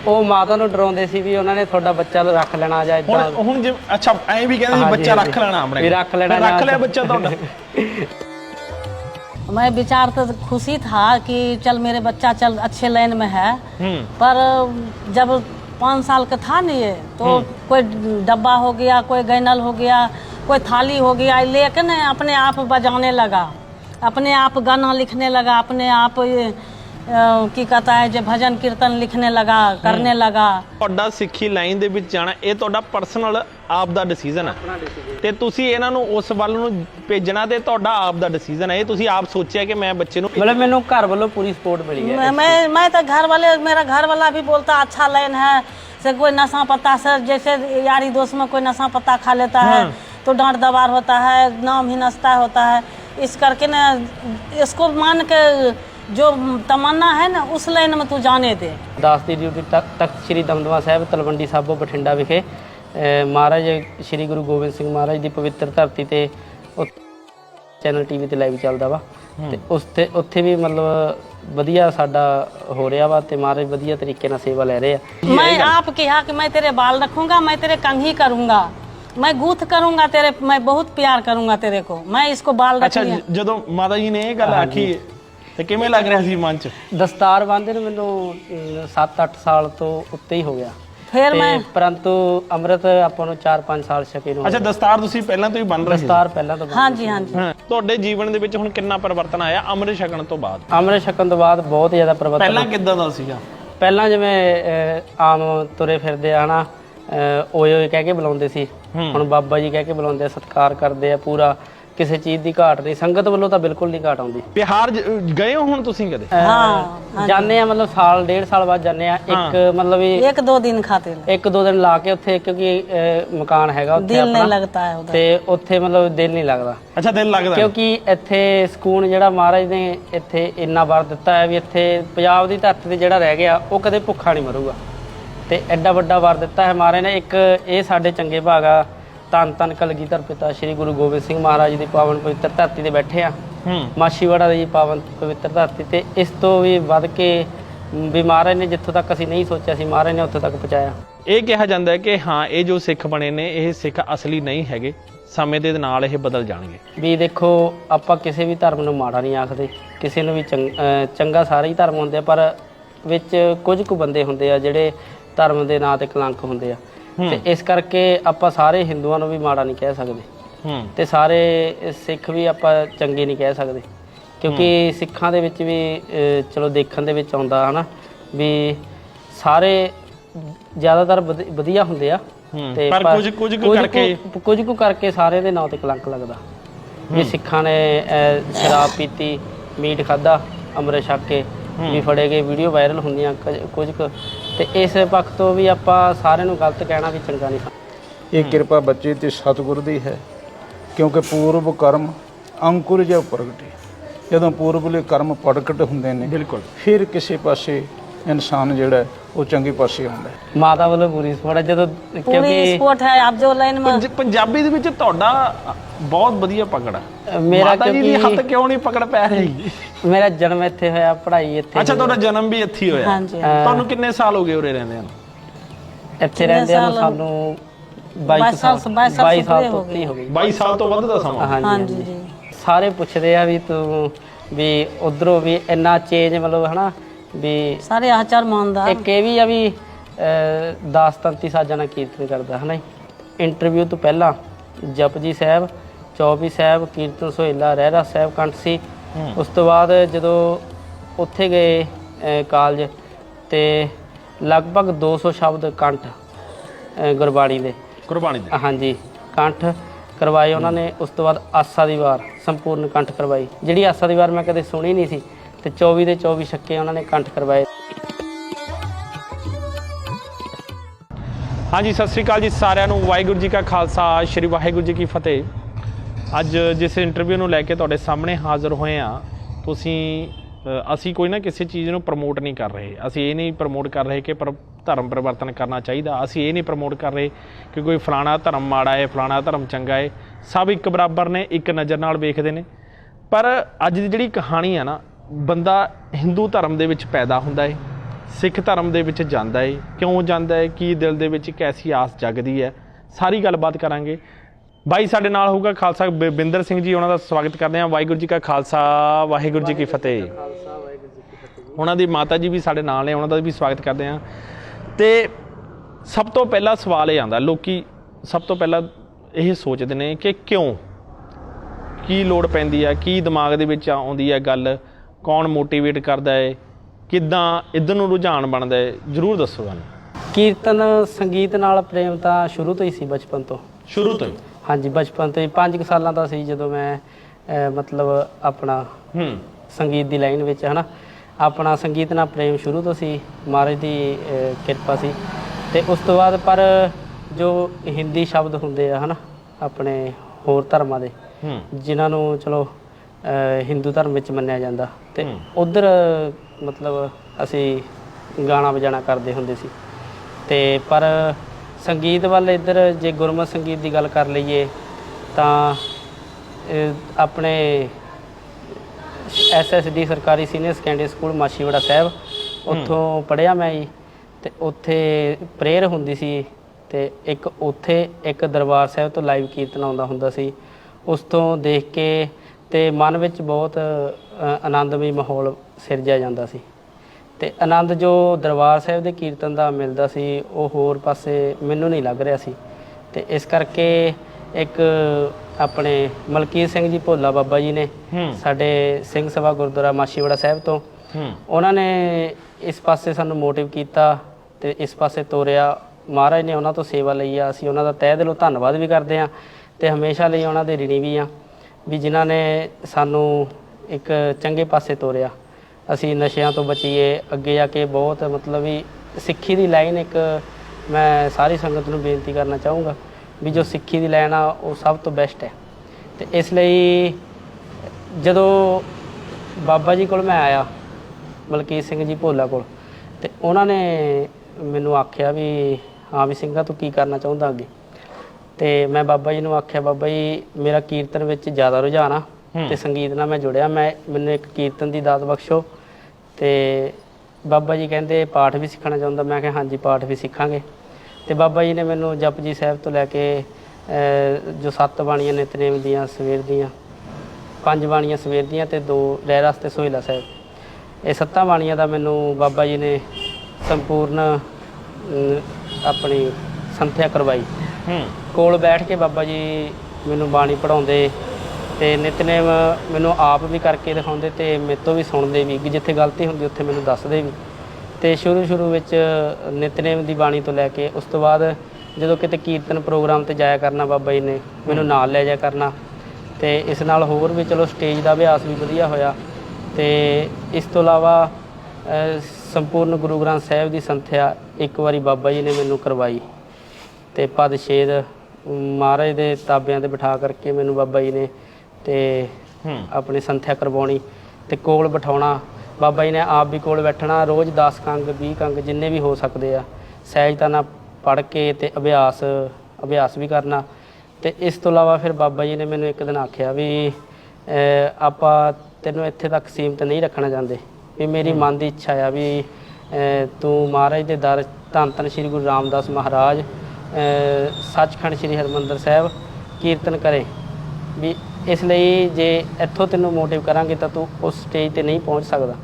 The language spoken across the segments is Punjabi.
ਉਹ ਮਾਤਾ ਨੂੰ ਡਰਾਉਂਦੇ ਸੀ ਵੀ ਉਹਨਾਂ ਨੇ ਤੁਹਾਡਾ ਬੱਚਾ ਰੱਖ ਲੈਣਾ ਜਾਂ ਹੁਣ ਇਦਾਂ ਹੁਣ ਜੇ ਅੱਛਾ ਐਂ ਵੀ ਕਹਿੰਦੇ ਸੀ ਹਾਂਜੀ, ਬੱਚਾ ਰੱਖ ਹਾਂਜੀ। ਲੈਣਾ ਆਪਣੇ ਵੀ ਕੋਲ। ਰੱਖ ਲੈਣਾ ਫਿਰ ਰੱਖ ਜਾਂ- ਲਿਆ ਬੱਚਾ ਤੁਹਾਡਾ मैं विचार तो खुशी था कि चल मेरे बच्चा चल अच्छे लाइन में है हम्म पर जब पाँच साल का था नहीं ये तो कोई डब्बा हो गया कोई गैनल हो गया कोई थाली हो गया लेकिन अपने आप बजाने लगा अपने आप गाना लिखने लगा अपने आप ये अ, की कहता है जो भजन कीर्तन लिखने लगा करने लगा ਤੁਹਾਡਾ ਸਿੱਖੀ ਲਾਈਨ ਦੇ ਵਿੱਚ ਜਾਣਾ ਇਹ ਤੁਹਾਡਾ ਪਰਸਨਲ ਆਪ ਦਾ ਡਿਸੀਜਨ ਹੈ ਤੇ ਤੁਸੀਂ ਇਹਨਾਂ ਨੂੰ ਉਸ ਵੱਲ ਨੂੰ ਭੇਜਣਾ ਤੇ ਤੁਹਾਡਾ ਆਪ ਦਾ ਡਿਸੀਜਨ ਹੈ ਇਹ ਤੁਸੀਂ ਆਪ ਸੋਚਿਆ ਕਿ ਮੈਂ ਬੱਚੇ ਨੂੰ ਮਤਲਬ ਮੈਨੂੰ ਘਰ ਵੱਲੋਂ ਪੂਰੀ ਸਪੋਰਟ ਮਿਲੀ ਹੈ मैं मैं मैं तो घर वाले मेरा घर वाला भी बोलता अच्छा लाइन है से कोई नशा पत्ता से जैसे यारी दोस्त में कोई नशा पत्ता खा लेता है तो डांट दबार होता है नाम ही नस्ता होता है इस करके ना इसको मान के जो तमन्ना है ना उस लाइन में तू जाने दे ਦਾਸ ਦੀ ਡਿਊਟੀ ਤੱਕ ਤਖਤ ਸ੍ਰੀ ਦਮਦਮਾ ਸਾਹਿਬ ਤਲਵੰਡੀ ਸਾਬੋ ਬਠਿੰਡਾ ਵਿਖੇ ਅਹ ਮਹਾਰਾਜ ਸ੍ਰੀ ਗੁਰੂ ਗੋਬਿੰਦ ਸਿੰਘ ਮਹਾਰਾਜ ਦੀ ਪਵਿੱਤਰ ਧਰਤੀ ਤੇ ਚੈਨਲ ਟੀਵੀ ਤੇ ਲਾਈਵ ਚੱਲਦਾ ਵਾ ਤੇ ਉਸ ਤੇ ਉੱਥੇ ਵੀ ਮਤਲਬ ਵਧੀਆ ਸਾਡਾ ਹੋ ਰਿਹਾ ਵਾ ਤੇ ਮਹਾਰਾਜ ਵਧੀਆ ਤਰੀਕੇ ਨਾਲ ਸੇਵਾ ਲੈ ਰਹੇ ਆ मैं आप कहा कि मैं तेरे बाल रखूंगा मैं तेरे कंघी करूंगा मैं गूथ करूंगा तेरे मैं बहुत प्यार करूंगा तेरे को मैं इसको बाल ਅੱਛਾ रखूंगी ਜ- ਜਦੋਂ ਮਾਤਾ ਜੀ ਨੇ ਇਹ ਗੱਲ ਆਖੀ ਤੇ ਕਿਵੇਂ ਲੱਗ ਰਿਹਾ ਸੀ ਮਨ 'ਚ? ਦਸਤਾਰ ਬੰਨ੍ਹਦੇ ਨੂੰ ਮੈਨੂੰ 7-8 ਸਾਲ ਤੋਂ ਉੱਤੇ ਹੀ ਹੋ ਗਿਆ। ਫਿਰ ਮੈਂ ਪਰੰਤੂ ਅੰਮ੍ਰਿਤ ਆਪਾਂ ਨੂੰ 4-5 ਸਾਲ ਛਕੇ ਨੂੰ ਅੱਛਾ ਦਸਤਾਰ ਤੁਸੀਂ ਪਹਿਲਾਂ ਤੋਂ ਹੀ ਬੰਨ ਰਹੇ ਸੀ? ਦਸਤਾਰ ਪਹਿਲਾਂ ਤੋਂ ਹਾਂਜੀ ਹਾਂਜੀ। ਤੁਹਾਡੇ ਜੀਵਨ ਦੇ ਵਿੱਚ ਹੁਣ ਕਿੰਨਾ ਪਰਿਵਰਤਨ ਆਇਆ ਅੰਮ੍ਰਿਤ ਛਕਣ ਤੋਂ ਬਾਅਦ? ਸੀ। ਅੰਮ੍ਰਿਤ ਛਕਣ ਤੋਂ ਬਾਅਦ ਬਹੁਤ ਜ਼ਿਆਦਾ ਪਰਿਵਰਤਨ ਪਹਿਲਾਂ ਕਿੱਦਾਂ ਦਾ ਸੀਗਾ? ਪਹਿਲਾਂ ਜਿਵੇਂ ਆਮ ਤੁਰੇ ਫਿਰਦੇ ਆ ਨਾ ਅਹ, ਕਹਿ ਕੇ ਬੁਲਾਉਂਦੇ ਸੀ। ਹੁਣ ਬਾਬਾ ਜੀ ਕਹਿ ਕੇ ਬੁਲਾਉਂਦੇ ਸਤਿਕਾਰ ਕਰਦੇ ਆ ਪੂਰਾ। ਕਿਸੇ ਚੀਜ਼ ਦੀ ਘਾਟ ਨਹੀਂ ਸੰਗਤ ਵੱਲੋਂ ਤਾਂ ਬਿਲਕੁਲ ਨਹੀਂ ਘਾਟ ਆਉਂਦੀ ਬਿਹਾਰ ਜ- ਗਏ ਹੋ ਹੁਣ ਤੁਸੀਂ ਕਦੇ हाँ ਜਾਂਦੇ ਆ ਮਤਲਬ ਸਾਲ ਡੇਢ ਸਾਲ ਬਾਅਦ ਜਾਂਦੇ ਆ ਇੱਕ ਮਤਲਬ ਵੀ एक दो दिन खातिर ਇੱਕ ਦੋ ਦਿਨ ਲਾ ਕੇ ਉੱਥੇ ਕਿਉਂਕਿ ਅਹ, ਮਕਾਨ ਹੈਗਾ ਉੱਥੇ दिल नहीं ਆਪਣਾ लगता है उधर ਤੇ ਉੱਥੇ ਮਤਲਬ ਦਿਲ ਨਹੀਂ ਲੱਗਦਾ ਅੱਛਾ ਦਿਲ ਲੱਗਦਾ ਕਿਉਂਕਿ ਇੱਥੇ ਸਕੂਨ ਜਿਹੜਾ ਮਹਾਰਾਜ ਨੇ ਇੱਥੇ ਇੰਨਾ ਵਾਰ ਦਿੱਤਾ ਹੈ ਵੀ ਇੱਥੇ ਪੰਜਾਬ ਦੀ ਧਰਤੀ ਤੇ ਜਿਹੜਾ ਰਹਿ ਗਿਆ ਉਹ ਕਦੇ ਭੁੱਖਾ ਨਹੀਂ ਮਰੂਗਾ ਤੇ ਐਡਾ ਵੱਡਾ ਵਾਰ ਦਿੱਤਾ ਹੈ ਮਹਾਰਾਜ ਨੇ ਇੱਕ ਇਹ ਸਾਡੇ ਚੰਗੇ ਭਾਗਾ ਧੰਨ ਧੰਨ ਕਲਗੀਧਰ ਪਿਤਾ ਸ੍ਰੀ ਗੁਰੂ ਗੋਬਿੰਦ ਸਿੰਘ ਮਹਾਰਾਜ ਦੀ ਪਾਵਨ ਪਵਿੱਤਰ ਧਰਤੀ ਤੇ ਬੈਠੇ ਆ। ਹੂੰ। ਮਾਛੀਵਾੜਾ ਦੀ ਪਾਵਨ ਪਵਿੱਤਰ ਧਰਤੀ ਤੇ। ਇਸ ਤੋਂ ਵੀ ਵੱਧ ਕੇ ਵੀ ਮਹਾਰਾਜ ਨੇ ਜਿੱਥੋਂ ਤੱਕ ਅਸੀਂ ਨਹੀਂ ਸੋਚਿਆ ਸੀ ਮਹਾਰਾਜ ਨੇ ਉੱਥੋਂ ਤੱਕ ਪਹੁੰਚਾਇਆ। ਇਹ ਕਿਹਾ ਜਾਂਦਾ ਹੈ ਕਿ ਹਾਂ ਇਹ ਜੋ ਸਿੱਖ ਬਣੇ ਨੇ ਇਹ ਸਿੱਖ ਅਸਲੀ ਨਹੀਂ ਹੈਗੇ। ਸਮੇਂ ਦੇ ਨਾਲ ਇਹ ਬਦਲ ਜਾਣਗੇ। ਵੀ ਦੇਖੋ ਆਪਾਂ ਕਿਸੇ ਵੀ ਧਰਮ ਨੂੰ ਮਾੜਾ ਨਹੀਂ ਆਖਦੇ। ਕਿਸੇ ਨੂੰ ਵੀ ਚੰਗ- ਅਹ ਚੰਗਾ ਸਾਰੇ ਹੀ ਧਰਮ ਹੁੰਦੇ ਆ ਪਰ ਵਿੱਚ ਕੁਝ ਕੁ ਬੰਦੇ ਹੁੰਦੇ ਆ ਜਿਹੜੇ ਧਰਮ ਦੇ ਨਾਂ ਤੇ ਕਲੰਕ ਹੁੰਦੇ ਆ। ਤੇ ਇਸ ਕਰਕੇ ਆਪਾਂ ਸਾਰੇ ਹਿੰਦੂਆਂ ਨੂੰ ਵੀ ਮਾੜਾ ਨਹੀਂ ਕਹਿ ਸਕਦੇ। ਹੂੰ। ਤੇ ਸਾਰੇ ਸਿੱਖ ਵੀ ਆਪਾਂ ਚੰਗੇ ਨਹੀਂ ਕਹਿ ਸਕਦੇ। ਕਿਉਂਕਿ ਸਿੱਖਾਂ ਦੇ ਵਿੱਚ ਵੀ ਚਲੋ ਦੇਖਣ ਦੇ ਵਿੱਚ ਆਉਂਦਾ ਹਨਾ ਵੀ ਸਾਰੇ ਜ਼ਿਆਦਾਤਰ ਵਧ- ਵਧੀਆ ਹੁੰਦੇ ਆ। ਹੂੰ, ਪਰ ਕੁਝ- ਕੁਝ ਕੁ ਕਰਕੇ- ਕੁਝ ਕੁ ਕਰਕੇ ਸਾਰੇ ਦੇ ਨਾਂ ਤੇ ਕਲੰਕ ਲੱਗਦਾ। ਵੀ ਸਿੱਖਾਂ ਨੇ ਸ਼ਰਾਬ ਪੀਤੀ ਮੀਟ ਖਾਦਾ ਅੰਮ੍ਰਿਤ ਛਕ ਕੇ ਵੀ ਫੜੇ ਗਏ ਵੀਡੀਓ ਵਾਇਰਲ ਹੁੰਦੀਆਂ ਕੁਝ ਕੁ ਤੇ ਇਸ ਪੱਖ ਤੋਂ ਵੀ ਆਪਾਂ ਸਾਰਿਆਂ ਨੂੰ ਗਲਤ ਕਹਿਣਾ ਵੀ ਚੰਗਾ ਨਹੀਂ ਇਹ ਕਿਰਪਾ ਬੱਚੇ ਤੇ ਸਤਿਗੁਰ ਦੀ ਹੈ ਕਿਉਂਕਿ ਪੂਰਵ ਕਰਮ ਅੰਕੁਰ ਜਿਹਾ ਪ੍ਰਗਟੇ ਜਦੋਂ ਪੂਰਵਲੇ ਕਰਮ ਪ੍ਰਗਟ ਹੁੰਦੇ ਨੇ ਬਿਲਕੁਲ। ਫਿਰ ਕਿਸੇ ਪਾਸੇ ਇਨਸਾਨ ਜਿਹੜਾ ਹੈ, ਉਹ ਚੰਗੇ ਪਾਸੇ ਆਉਂਦਾ ਹੈ ਮਾਤਾ ਵੱਲੋਂ ਪੂਰੀ ਸਪੋਰਟ ਹੈ ਜਦੋਂ पूरी ਕਿਉਂਕਿ स्पोर्ट है आप जो लाइन में ਪੰਜ- ਪੰਜਾਬੀ ਦੇ ਵਿੱਚ ਤੁਹਾਡਾ ਬਹੁਤ ਵਧੀਆ ਪਕੜ ਆ ਮੇਰਾ ਮਾਤਾ ਜੀ ਦੀ ਹੱਥ ਕਿਉਂਕਿ ਕਿਉਂ ਨਹੀਂ ਪਕੜ ਪੈ ਰਹੀ ਮੇਰਾ ਜਨਮ ਇੱਥੇ ਹੋਇਆ ਪੜ੍ਹਾਈ ਇੱਥੇ ਅੱਛਾ ਤੁਹਾਡਾ ਜਨਮ ਵੀ ਇੱਥੇ ਹੀ ਹੋਇਆ हाँ जी ਤੁਹਾਨੂੰ ਕਿੰਨੇ ਸਾਲ ਹੋ ਗਏ ਉਰੇ ਰਹਿੰਦੇ ਹਨ ਇੱਥੇ ਰਹਿੰਦੇ ਨੂੰ ਸਾਨੂੰ 22 22 ਸਾਲ ਸਾਲ- 22 ਸਾਲ 22 ਸਾਲ ਹੋ ਤੋਂ ਗਏ। ਉੱਤੇ ਹੀ ਹੋ ਗਈ 22 ਸਾਲ ਤੋਂ ਵੱਧ ਦਾ ਸਮਾਂ ਹਾਂਜੀ हाँ ਹਾਂਜੀ। जी जी ਸਾਰੇ ਪੁੱਛਦੇ ਆ ਵੀ ਤੂੰ ਵੀ ਉਧਰੋਂ ਵੀ ਇੰਨਾ ਚੇਂਜ ਮਤਲਬ ਹਨਾ ਵੀ ਸਾਰੇ ਆਚਾਰ ਮੰਨਦਾ ਇੱਕ ਇਹ ਵੀ ਆ ਵੀ ਅਹ, ਦਾਸ ਤੰਤੀ ਸਾਜਾਂ ਨਾਲ ਕੀਰਤਨ ਕਰਦਾ ਹਨਾ ਇੰਟਰਵਿਊ ਤੋਂ ਪਹਿਲਾਂ ਜਪਜੀ ਸਾਹਿਬ ਚੌਪੀ ਸਾਹਿਬ ਕੀਰਤਨ ਸੋਹਿਲਾ ਰਹਿਰਾ ਸਾਹਿਬ ਕੰਠ ਸੀ। ਉਸ ਤੋਂ ਬਾਅਦ ਜਦੋਂ ਉੱਥੇ ਗਏ ਕਾਲਜ ਤੇ ਲਗਭਗ 200 ਸ਼ਬਦ ਕੰਠ ਗੁਰਬਾਣੀ ਦੇ। ਗੁਰਬਾਣੀ ਦੇ। ਹਾਂਜੀ ਕੰਠ ਕਰਵਾਏ ਉਹਨਾਂ ਨੇ। ਉਸ ਤੋਂ ਬਾਅਦ ਆਸਾ ਦੀ ਵਾਰ ਸੰਪੂਰਨ ਕੰਠ ਕਰਵਾਈ। ਜਿਹੜੀ ਆਸਾ ਦੀ ਵਾਰ ਮੈਂ ਕਦੇ ਸੁਣੀ ਨਹੀਂ ਸੀ ਤੇ 24 ਦੇ 24 ਛੱਕੇ ਉਹਨਾਂ ਨੇ ਕੰਠ ਕਰਵਾਏ। ਹਾਂਜੀ, ਸਤਿ ਸ੍ਰੀ ਅਕਾਲ ਜੀ ਸਾਰਿਆਂ ਨੂੰ। ਵਾਹਿਗੁਰੂ ਜੀ ਕਾ ਖਾਲਸਾ, ਸ੍ਰੀ ਵਾਹਿਗੁਰੂ ਜੀ ਕੀ ਫਤਿਹ। ਅੱਜ ਜਿਸ ਇੰਟਰਵਿਊ ਨੂੰ ਲੈ ਕੇ ਤੁਹਾਡੇ ਸਾਹਮਣੇ ਹਾਜ਼ਰ ਹੋਏ ਆ ਤੁਸੀਂ ਅਸੀਂ ਕੋਈ ਨਾ ਕਿਸੇ ਚੀਜ਼ ਨੂੰ ਪ੍ਰਮੋਟ ਨਹੀਂ ਕਰ ਰਹੇ। ਅਸੀਂ ਇਹ ਨਹੀਂ ਪ੍ਰਮੋਟ ਕਰ ਰਹੇ ਕਿ ਪਰ, ਧਰਮ ਪਰਿਵਰਤਨ ਕਰਨਾ ਚਾਹੀਦਾ। ਅਸੀਂ ਇਹ ਨਹੀਂ ਪ੍ਰਮੋਟ ਕਰ ਰਹੇ ਕਿ ਕੋਈ ਫਲਾਣਾ ਧਰਮ ਮਾੜਾ ਹੈ, ਫਲਾਣਾ ਧਰਮ ਚੰਗਾ ਹੈ। ਸਭ ਇੱਕ ਬਰਾਬਰ ਨੇ, ਇੱਕ ਨਜ਼ਰ ਨਾਲ ਵੇਖਦੇ ਨੇ। ਪਰ ਅੱਜ ਦੀ ਜਿਹੜੀ ਕਹਾਣੀ ਆ ਨਾ ਬੰਦਾ ਹਿੰਦੂ ਧਰਮ ਦੇ ਵਿੱਚ ਪੈਦਾ ਹੁੰਦਾ ਹੈ ਸਿੱਖ ਧਰਮ ਦੇ ਵਿੱਚ ਜਾਂਦਾ ਹੈ ਕਿਉਂ ਜਾਂਦਾ ਹੈ ਕੀ ਦਿਲ ਦੇ ਵਿੱਚ ਇੱਕ ਐਸੀ ਆਸ ਜਗਦੀ ਹੈ ਸਾਰੀ ਗੱਲਬਾਤ ਕਰਾਂਗੇ। ਬਾਈ ਸਾਡੇ ਨਾਲ ਹੋਊਗਾ ਖਾਲਸਾ ਬਿੰਦਰ ਸਿੰਘ ਜੀ ਉਹਨਾਂ ਦਾ ਸਵਾਗਤ ਕਰਦੇ ਹਾਂ। ਵਾਹਿਗੁਰੂ ਜੀ ਕਾ ਖਾਲਸਾ ਵਾਹਿਗੁਰੂ ਜੀ ਕੀ ਫਤਿਹ। ਉਹਨਾਂ ਦੀ ਮਾਤਾ ਜੀ ਵੀ ਸਾਡੇ ਨਾਲ ਨੇ ਉਹਨਾਂ ਦਾ ਵੀ ਸਵਾਗਤ ਕਰਦੇ ਹਾਂ। ਤੇ ਸਭ ਤੋਂ ਪਹਿਲਾ ਸਵਾਲ ਇਹ ਆਉਂਦਾ ਲੋਕੀ ਸਭ ਤੋਂ ਪਹਿਲਾਂ ਇਹ ਸੋਚਦੇ ਨੇ ਕਿ ਕਿਉਂ? ਕੀ ਲੋੜ ਪੈਂਦੀ ਹੈ ਕੀ ਦਿਮਾਗ ਦੇ ਵਿੱਚ ਆਉਂਦੀ ਹੈ ਗੱਲ? ਕੌਣ ਮੋਟੀਵੇਟ ਕਰਦਾ ਹੈ ਕਿੱਦਾਂ ਇਧਰ ਨੂੰ ਰੁਝਾਨ ਬਣਦਾ ਹੈ ਜਰੂਰ ਦੱਸੋ ਸਾਨੂੰ। ਕੀਰਤਨ ਸੰਗੀਤ ਨਾਲ ਪ੍ਰੇਮ ਤਾਂ ਸ਼ੁਰੂ ਤੋਂ ਹੀ ਸੀ ਬਚਪਨ ਤੋਂ। ਸ਼ੁਰੂ ਤੋਂ ਹੀ? ਹਾਂਜੀ ਬਚਪਨ ਤੋਂ ਹੀ 5 ਸਾਲਾਂ ਦਾ ਸੀ ਜਦੋਂ ਮੈਂ ਅਹ, ਮਤਲਬ ਆਪਣਾ ਹੂੰ। ਸੰਗੀਤ ਦੀ ਲਾਈਨ ਵਿੱਚ ਹਨਾ? ਆਪਣਾ ਸੰਗੀਤ ਨਾਲ ਪ੍ਰੇਮ ਸ਼ੁਰੂ ਤੋਂ ਸੀ ਮਹਾਰਾਜ ਦੀ ਅਹ, ਕਿਰਪਾ ਸੀ। ਤੇ ਉਸ ਤੋਂ ਬਾਅਦ ਪਰ ਜੋ ਹਿੰਦੀ ਸ਼ਬਦ ਹੁੰਦੇ ਆ ਹਨਾ? ਆਪਣੇ ਹੋਰ ਧਰਮਾਂ ਦੇ ਹੂੰ। ਜਿਨ੍ਹਾਂ ਨੂੰ ਚਲੋ ਅਹ, ਹਿੰਦੂ ਧਰਮ ਵਿੱਚ ਮੰਨਿਆ ਜਾਂਦਾ। ਤੇ। ਉਧਰ ਮਤਲਬ ਅਸੀਂ ਗਾਣਾ ਵਜਾਣਾ ਕਰਦੇ ਹੁੰਦੇ ਸੀ। ਤੇ ਪਰ ਸੰਗੀਤ ਵੱਲ ਇੱਧਰ ਜੇ ਗੁਰਮਤ ਸੰਗੀਤ ਦੀ ਗੱਲ ਕਰ ਲਈਏ ਤਾਂ ਅਹ, ਆਪਣੇ ਐਸਐਸਡੀ ਸਰਕਾਰੀ senior secondary school Machhiwara Sahib ਉੱਥੋਂ ਪੜਿਆ ਮੈਂ ਜੀ। ਤੇ ਉੱਥੇ ਪ੍ਰੇਅਰ ਹੁੰਦੀ ਸੀ। ਤੇ ਇੱਕ ਉੱਥੇ ਇੱਕ ਦਰਬਾਰ ਸਾਹਿਬ ਤੋਂ ਲਾਈਵ ਕੀਰਤਨ ਆਉਂਦਾ ਹੁੰਦਾ ਸੀ। ਉਸ ਤੋਂ ਦੇਖ ਕੇ ਤੇ ਮਨ ਵਿੱਚ ਬਹੁਤ ਅ, ਆਨੰਦਮਈ ਮਾਹੌਲ ਸਿਰਜਿਆ ਜਾਂਦਾ ਸੀ। ਤੇ ਆਨੰਦ ਜੋ ਦਰਬਾਰ ਸਾਹਿਬ ਦੇ ਕੀਰਤਨ ਦਾ ਮਿਲਦਾ ਸੀ ਉਹ ਹੋਰ ਪਾਸੇ ਮੈਨੂੰ ਨਹੀਂ ਲੱਗ ਰਿਹਾ ਸੀ। ਤੇ ਇਸ ਕਰਕੇ ਇੱਕ ਆਪਣੇ ਮਲਕੀਤ ਸਿੰਘ ਜੀ ਭੋਲਾ ਬਾਬਾ ਜੀ ਨੇ ਹੂੰ। ਸਾਡੇ ਸਿੰਘ ਸਭਾ ਗੁਰਦੁਆਰਾ ਮਾਛੀਵਾੜਾ ਸਾਹਿਬ ਤੋਂ ਹੂੰ। ਉਹਨਾਂ ਨੇ ਇਸ ਪਾਸੇ ਸਾਨੂੰ ਮੋਟਿਵ ਕੀਤਾ ਤੇ ਇਸ ਪਾਸੇ ਤੋਰਿਆ। ਮਹਾਰਾਜ ਨੇ ਉਹਨਾਂ ਤੋਂ ਸੇਵਾ ਲਈ ਆ। ਅਸੀਂ ਉਹਨਾਂ ਦਾ ਤਹਿ ਦਿਲੋਂ ਧੰਨਵਾਦ ਵੀ ਕਰਦੇ ਆ ਤੇ ਹਮੇਸ਼ਾ ਲਈ ਉਹਨਾਂ ਦੇ ਰਿਣੀ ਵੀ ਆ ਵੀ ਜਿਨ੍ਹਾਂ ਨੇ ਸਾਨੂੰ ਇੱਕ ਚੰਗੇ ਪਾਸੇ ਤੋਰਿਆ। ਅਸੀਂ ਨਸ਼ਿਆਂ ਤੋਂ ਬਚੀਏ, ਅੱਗੇ ਜਾ ਕੇ ਬਹੁਤ ਮਤਲਬ ਵੀ ਸਿੱਖੀ ਦੀ ਲਾਈਨ ਇੱਕ ਮੈਂ ਸਾਰੀ ਸੰਗਤ ਨੂੰ ਬੇਨਤੀ ਕਰਨਾ ਚਾਹੂੰਗਾ ਵੀ ਜੋ ਸਿੱਖੀ ਦੀ ਲਾਈਨ ਆ, ਉਹ ਸਭ ਤੋਂ ਬੈਸਟ ਹੈ। ਤੇ ਇਸ ਲਈ ਜਦੋਂ ਬਾਬਾ ਜੀ ਕੋਲ ਮੈਂ ਆਇਆ, ਮਲਕੀਤ ਸਿੰਘ ਜੀ ਭੋਲਾ ਕੋਲ, ਤੇ ਉਹਨਾਂ ਨੇ ਮੈਨੂੰ ਆਖਿਆ ਵੀ ਹਾਂ ਵੀ ਸਿੰਘਾ ਤੂੰ ਕੀ ਕਰਨਾ ਚਾਹੁੰਦਾ ਅੱਗੇ? ਤੇ ਮੈਂ ਬਾਬਾ ਜੀ ਨੂੰ ਆਖਿਆ ਬਾਬਾ ਜੀ ਮੇਰਾ ਕੀਰਤਨ ਵਿੱਚ ਜ਼ਿਆਦਾ ਰੁਝਾਨ ਆ ਤੇ ਸੰਗੀਤ ਨਾਲ ਮੈਂ ਜੁੜਿਆ। ਮੈਂ ਮੈਨੂੰ ਇੱਕ ਕੀਰਤਨ ਦੀ ਦਾਤ ਬਖਸ਼ੋ। ਤੇ ਬਾਬਾ ਜੀ ਕਹਿੰਦੇ ਪਾਠ ਵੀ ਸਿੱਖਣਾ ਚਾਹੁੰਦਾ। ਮੈਂ ਕਿਹਾ ਹਾਂਜੀ ਪਾਠ ਵੀ ਸਿੱਖਾਂਗੇ। ਤੇ ਬਾਬਾ ਜੀ ਨੇ ਮੈਨੂੰ ਜਪਜੀ ਸਾਹਿਬ ਤੋਂ ਲੈ ਕੇ ਜੋ ਸੱਤ ਬਾਣੀਆਂ ਨਿਤਨੇਮ ਦੀਆਂ ਸਵੇਰ ਦੀਆਂ ਪੰਜ ਬਾਣੀਆਂ ਸਵੇਰ ਦੀਆਂ ਤੇ ਦੋ ਰਹਿਰਾਸ ਤੇ ਸੋਹਿਲਾ ਸਾਹਿਬ। ਇਹ ਸੱਤਾਂ ਬਾਣੀਆਂ ਦਾ ਮੈਨੂੰ ਬਾਬਾ ਜੀ ਨੇ ਸੰਪੂਰਨ ਆਪਣੀ ਸੰਥਿਆ ਕਰਵਾਈ। ਹੂੰ। ਕੋਲ ਬੈਠ ਕੇ ਬਾਬਾ ਜੀ ਮੈਨੂੰ ਬਾਣੀ ਪੜਾਉਂਦੇ ਤੇ ਨਿਤਨੇਮ ਮੈਨੂੰ ਆਪ ਵੀ ਕਰਕੇ ਦਿਖਾਉਂਦੇ ਤੇ ਮੇਰੇ ਤੋਂ ਵੀ ਸੁਣਦੇ ਵੀ ਕਿ ਜਿੱਥੇ ਗਲਤੀ ਹੁੰਦੀ ਉੱਥੇ ਮੈਨੂੰ ਦੱਸਦੇ ਵੀ। ਤੇ ਸ਼ੁਰੂ ਸ਼ੁਰੂ ਵਿੱਚ ਨਿਤਨੇਮ ਦੀ ਬਾਣੀ ਤੋਂ ਲੈ ਕੇ ਉਸ ਤੋਂ ਬਾਅਦ ਜਦੋਂ ਕਿਤੇ ਕੀਰਤਨ ਪ੍ਰੋਗਰਾਮ ਤੇ ਜਾਇਆ ਕਰਨਾ ਬਾਬਾ ਜੀ ਨੇ ਮੈਨੂੰ ਨਾਲ ਲੈ ਜਾਇਆ ਕਰਨਾ। ਤੇ ਇਸ ਨਾਲ ਹੋਰ ਵੀ ਚਲੋ ਸਟੇਜ ਦਾ ਅਭਿਆਸ ਵੀ ਵਧੀਆ ਹੋਇਆ। ਤੇ ਇਸ ਤੋਂ ਇਲਾਵਾ ਸੰਪੂਰਨ ਗੁਰੂ ਗ੍ਰੰਥ ਸਾਹਿਬ ਦੀ ਸੰਥਿਆ ਇੱਕ ਵਾਰੀ ਬਾਬਾ ਜੀ ਨੇ ਮੈਨੂੰ ਕਰਵਾਈ। ਤੇ ਪਦ ਛੇਦ ਮਹਾਰਾਜ ਦੇ ਤਾਬਿਆਂ ਤੇ ਬਿਠਾ ਕਰਕੇ ਮੈਨੂੰ ਬਾਬਾ ਜੀ ਨੇ ਤੇ ਆਪਣੀ ਸੰਥਿਆ ਕਰਵਾਉਣੀ ਤੇ ਕੋਲ ਬਿਠਾਉਣਾ। ਬਾਬਾ ਜੀ ਨੇ ਆਪ ਵੀ ਕੋਲ ਬੈਠਣਾ ਰੋਜ਼ 10 ਕੰਗ 20 ਕੰਗ ਜਿੰਨੇ ਵੀ ਹੋ ਸਕਦੇ ਆ। ਸਹਿਜਤਾ ਪੜ ਕੇ ਤੇ ਅਭਿਆਸ ਅਭਿਆਸ ਵੀ ਕਰਨਾ। ਤੇ ਇਸ ਤੋਂ ਇਲਾਵਾ ਫਿਰ ਬਾਬਾ ਜੀ ਨੇ ਮੈਨੂੰ ਇੱਕ ਦਿਨ ਆਖਿਆ ਵੀ ਆਪਾਂ ਤੈਨੂੰ ਇੱਥੇ ਤੱਕ ਸੀਮਤ ਨਹੀਂ ਰੱਖਣਾ ਚਾਹੁੰਦੇ ਵੀ ਮੇਰੀ ਮਨ ਦੀ ਇੱਛਾ ਆ ਵੀ ਤੂੰ ਮਹਾਰਾਜ ਦੇ ਦਰ ਧੰਨ ਧੰਨ ਸ੍ਰੀ ਗੁਰੂ ਰਾਮਦਾਸ ਮਹਾਰਾਜ ਸੱਚਖੰਡ ਸ੍ਰੀ ਹਰਮੰਦਰ ਸਾਹਿਬ ਕੀਰਤਨ ਕਰੇ। ਵੀ ਇਸ ਲਈ ਜੇ ਇੱਥੋਂ ਤੈਨੂੰ ਮੋਟਿਵ ਕਰਾਂਗੇ ਤਾਂ ਤੂੰ ਉਸ ਸਟੇਜ ਤੇ ਨਹੀਂ ਪਹੁੰਚ ਸਕਦਾ।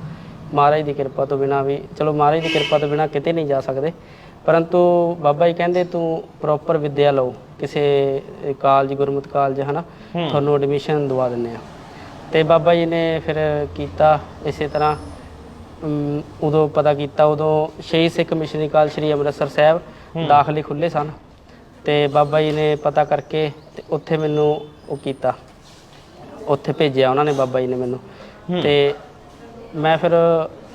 ਮਹਾਰਾਜ ਦੀ ਕਿਰਪਾ ਤੋਂ ਬਿਨਾ ਵੀ ਚਲੋ ਮਹਾਰਾਜ ਦੀ ਕਿਰਪਾ ਤੋਂ ਬਿਨਾ ਕਿਤੇ ਨਹੀਂ ਜਾ ਸਕਦੇ। ਪਰੰਤੂ ਬਾਬਾ ਜੀ ਕਹਿੰਦੇ ਤੂੰ ਪ੍ਰੋਪਰ ਵਿੱਦਿਆ ਲਓ। ਕਿਸੇ ਕਾਲਜ ਗੁਰਮਤਿ ਕਾਲਜ ਹਨਾ ਤੁਹਾਨੂੰ ਐਡਮਿਸ਼ਨ ਦਵਾ ਦਿੰਨੇ ਆ ਤੇ ਬਾਬਾ ਜੀ ਨੇ ਫਿਰ ਕੀਤਾ ਇਸੇ ਤਰ੍ਹਾਂ। ਉਦੋਂ ਪਤਾ ਕੀਤਾ ਉਦੋਂ ਸ਼ਹੀਦ ਸਿੱਖ ਮਿਸ਼ਨਰੀ ਕਾਲਜ ਸ੍ਰੀ ਅੰਮ੍ਰਿਤਸਰ ਸਾਹਿਬ ਦਾਖਲੇ ਖੁੱਲੇ ਸਨ ਤੇ ਬਾਬਾ ਜੀ ਨੇ ਪਤਾ ਕਰਕੇ ਤੇ ਉੱਥੇ ਮੈਨੂੰ ਉਹ ਕੀਤਾ। ਉੱਥੇ ਭੇਜਿਆ ਉਹਨਾਂ ਨੇ ਬਾਬਾ ਜੀ ਨੇ ਮੈਨੂੰ। ਤੇ ਮੈਂ ਫਿਰ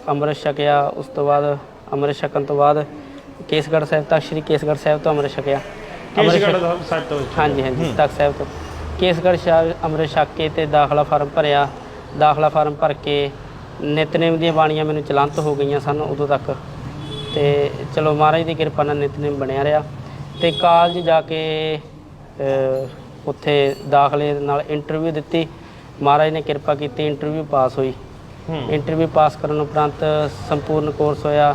ਅੰਮ੍ਰਿਤ ਛਕਿਆ ਉਸ ਤੋਂ ਬਾਅਦ ਅੰਮ੍ਰਿਤ ਛਕਣ ਤੋਂ ਬਾਅਦ ਕੇਸਗੜ੍ਹ ਸਾਹਿਬ ਤੱਕ ਸ੍ਰੀ ਕੇਸਗੜ੍ਹ ਸਾਹਿਬ ਤੋਂ ਅੰਮ੍ਰਿਤ ਛਕਿਆ। ਕੇਸ਼ਗੜ੍ਹ ਸਾਹਿਬ ਤੋਂ ਹਾਂਜੀ ਹਾਂਜੀ ਤਖਤ ਸਾਹਿਬ ਤੋਂ। ਕੇਸਗੜ੍ਹ ਸਾਹਿਬ ਅੰਮ੍ਰਿਤ ਛਕ ਕੇ ਤੇ ਦਾਖਲਾ ਫਾਰਮ ਭਰਿਆ। ਦਾਖਲਾ ਫਾਰਮ ਭਰ ਕੇ ਨਿਤਨੇਮ ਦੀਆਂ ਬਾਣੀਆਂ ਮੈਨੂੰ ਚਲੰਤ ਹੋ ਗਈਆਂ ਸਨ ਉਦੋਂ ਤੱਕ। ਤੇ ਚਲੋ ਮਹਾਰਾਜ ਦੀ ਕਿਰਪਾ ਨਾਲ ਨਿਤਨੇਮ ਬਣਿਆ ਰਿਹਾ। ਤੇ ਕਾਲਜ ਜਾ ਕੇ ਉੱਥੇ ਦਾਖਲੇ ਨਾਲ ਇੰਟਰਵਿਊ ਦਿੱਤੀ। ਮਹਾਰਾਜ ਨੇ ਕਿਰਪਾ ਕੀਤੀ ਇੰਟਰਵਿਊ ਪਾਸ ਹੋਈ। ਹੂੰ। ਇੰਟਰਵਿਊ ਪਾਸ ਕਰਨ ਉਪਰੰਤ ਸੰਪੂਰਨ ਕੋਰਸ ਹੋਇਆ।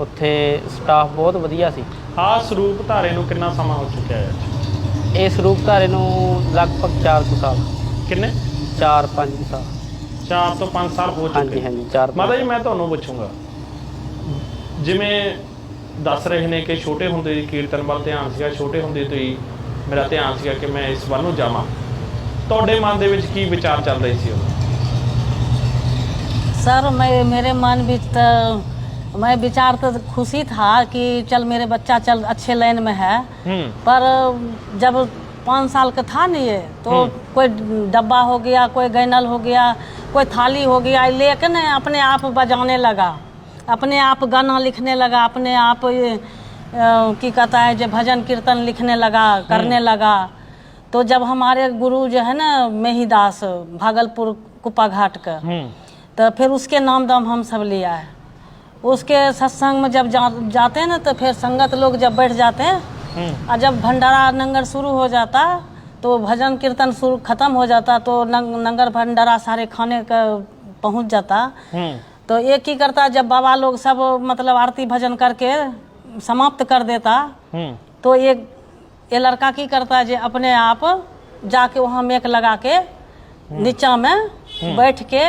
ਉੱਥੇ ਸਟਾਫ ਬਹੁਤ ਵਧੀਆ ਸੀ। ਆ ਸਰੂਪ ਧਾਰੇ ਨੂੰ ਕਿੰਨਾ ਸਮਾਂ ਹੋ ਚੁੱਕਿਆ ਹੈ? ਇਸ ਰੂਪ ਧਾਰੇ ਨੂੰ ਲਗਭਗ 4 ਕੁ ਸਾਲ। ਕਿੰਨੇ? 4-5 ਸਾਲ। 4 ਤੋਂ 5 ਸਾਲ ਹੋ ਹਾਂਜੀ ਚੁੱਕੇ। ਹਾਂਜੀ 4 ਮਾਤਾ ਜੀ ਮੈਂ ਤੁਹਾਨੂੰ ਪੁੱਛੂੰਗਾ ਜਿਵੇਂ ਦੱਸ ਰਹੇ ਨੇ ਕਿ ਛੋਟੇ ਹੁੰਦੇ ਹੀ ਕੀਰਤਨ ਵੱਲ ਧਿਆਨ ਸੀਗਾ ਛੋਟੇ ਹੁੰਦੇ ਤੋਂ ਹੀ ਮੇਰਾ ਧਿਆਨ ਸੀਗਾ ਕਿ ਮੈਂ ਇਸ ਵੱਲ ਨੂੰ ਜਾਵਾਂ ਤੁਹਾਡੇ ਮਨ ਦੇ ਵਿੱਚ ਕੀ ਵਿਚਾਰ ਚੱਲ ਰਹੇ ਸੀ ਉਦੋਂ सर मैं मेरे मन में तो मैं विचार तो खुशी था कि चल मेरे बच्चा चल अच्छे लाइन में है ਹੂੰ पर जब पाँच साल का था नहीं ये तो कोई डब्बा हो गया कोई गैनल हो गया कोई थाली हो गया लेकिन अपने आप बजाने लगा अपने आप गाना लिखने लगा अपने आप ये की कहता है जो भजन कीर्तन लिखने लगा करने लगा तो जब हमारे गुरु जो है ना मेहीदास भागलपुर कुप्पा घाट का तो फिर उसके नाम दाम हम सब लिया है। उसके सत्संग में जब जा, जाते हैं ना तो फिर संगत लोग जब बैठ जाते हैं हम्म। और जब भंडारा नंगर शुरू हो जाता तो भजन कीर्तन शुरू खत्म हो जाता तो नंग, नंगर भंडारा सारे खाने का पहुँच जाता। तो एक की करता जब बाबा लोग सब मतलब आरती भजन करके समाप्त कर देता हम्म। तो एक ये लड़का की करता जे अपने आप जाके वहाँ मेक लगा के हम्म। नीचा में हम्म। बैठ के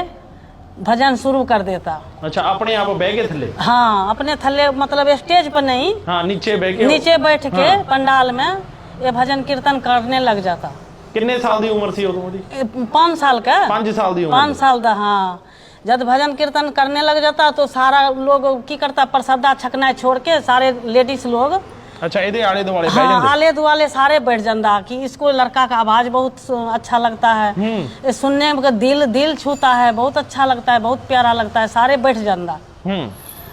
भजन शुरू कर देता। अच्छा अपने आप बैगे थले? हाँ अपने थले मतलब स्टेज पर नहीं हाँ, नीचे बैठे नीचे बैठ के हाँ। पंडाल में ये भजन कीर्तन करने लग जाता। कितने साल की उम्र थी पाँच साल का। पाँच साल दी पाँच साल दा हाँ। जब भजन कीर्तन करने लग जाता तो सारा लोग की करता प्रसादा छकना छोड़ के सारे लेडीज लोग ਅੱਛਾ ਇਹਦੇ ਆਲੇ ਦੁਆਲੇ ਬਹਿ हाँ ਜਾਂਦੇ आले दुआले सारे बैठ जाता कि इसको लड़का का आवाज बहुत सु- अच्छा लगता है ये सुनने में दिल दिल छूता है बहुत अच्छा लगता है बहुत प्यारा लगता है सारे बैठ जाता ਹੂੰ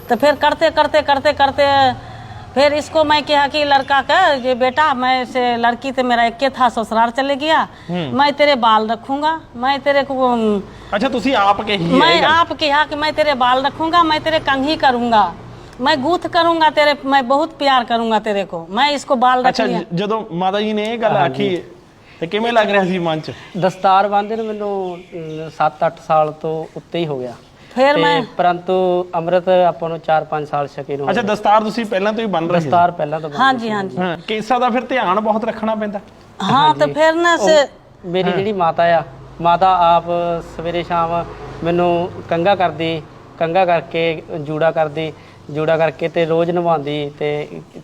तो फिर करते करते करते करते फिर इसको मैं कहा कि लड़का का ये बेटा मैं से लड़की तो मेरा एक था ससुराल चले गया मैं तेरे बाल रखूंगा मैं तेरे को अम, ਅੱਛਾ ਤੁਸੀਂ ਆਪ ਕਹੀ ਹੈ मैं ਇਹ ਗੱਲ? आप कहा कि मैं तेरे बाल रखूंगा मैं तेरे कंघी करूंगा मैं गूथ करूंगा तेरे मैं बहुत प्यार करूंगा तेरे को मैं इसको बाल रख ਅੱਛਾ लिया ਜ- ਜਦੋਂ ਮਾਤਾ ਜੀ ਨੇ ਇਹ ਗੱਲ ਆਖੀ ਤੇ ਕਿਵੇਂ ਲੱਗ ਰਿਹਾ ਸੀ ਮਨ ਚ ਦਸਤਾਰ ਬੰਨ੍ਹਦੇ ਨੂੰ ਮੈਨੂੰ 7-8 ਸਾਲ ਤੋਂ ਉੱਤੇ ਹੀ ਹੋ ਗਿਆ ਫਿਰ ਮੈਂ ਪਰੰਤੂ ਅੰਮ੍ਰਿਤ ਆਪਾਂ ਨੂੰ 4-5 ਸਾਲ ਛਕੇ ਨੂੰ ਅੱਛਾ ਦਸਤਾਰ ਤੁਸੀਂ ਪਹਿਲਾਂ ਤੋਂ ਹੀ ਬੰਨ ਰਹੇ ਸੀ ਦਸਤਾਰ ਪਹਿਲਾਂ ਤੋਂ ਹਾਂਜੀ ਹਾਂਜੀ। ਹਾਂ ਦਾ ਫਿਰ ਧਿਆਨ ਬਹੁਤ ਰੱਖਣਾ ਪੈਂਦਾ। ਹਾਂ ਤੇ ਫਿਰ ਨਾ ਸੇ ਮੇਰੀ ਜਿਹੜੀ ਮਾਤਾ ਆ ਮਾਤਾ ਆਪ ਸਵੇਰੇ ਸ਼ਾਮ ਮੈਨੂੰ ਕੰਗਾ ਕਰਦੀ ਕੰਗਾ ਕਰਕੇ ਜੂੜਾ ਕਰਦੀ ਜੂੜਾ ਕਰਕੇ ਤੇ ਰੋਜ਼ ਨਵਾਉਂਦੀ ਤੇ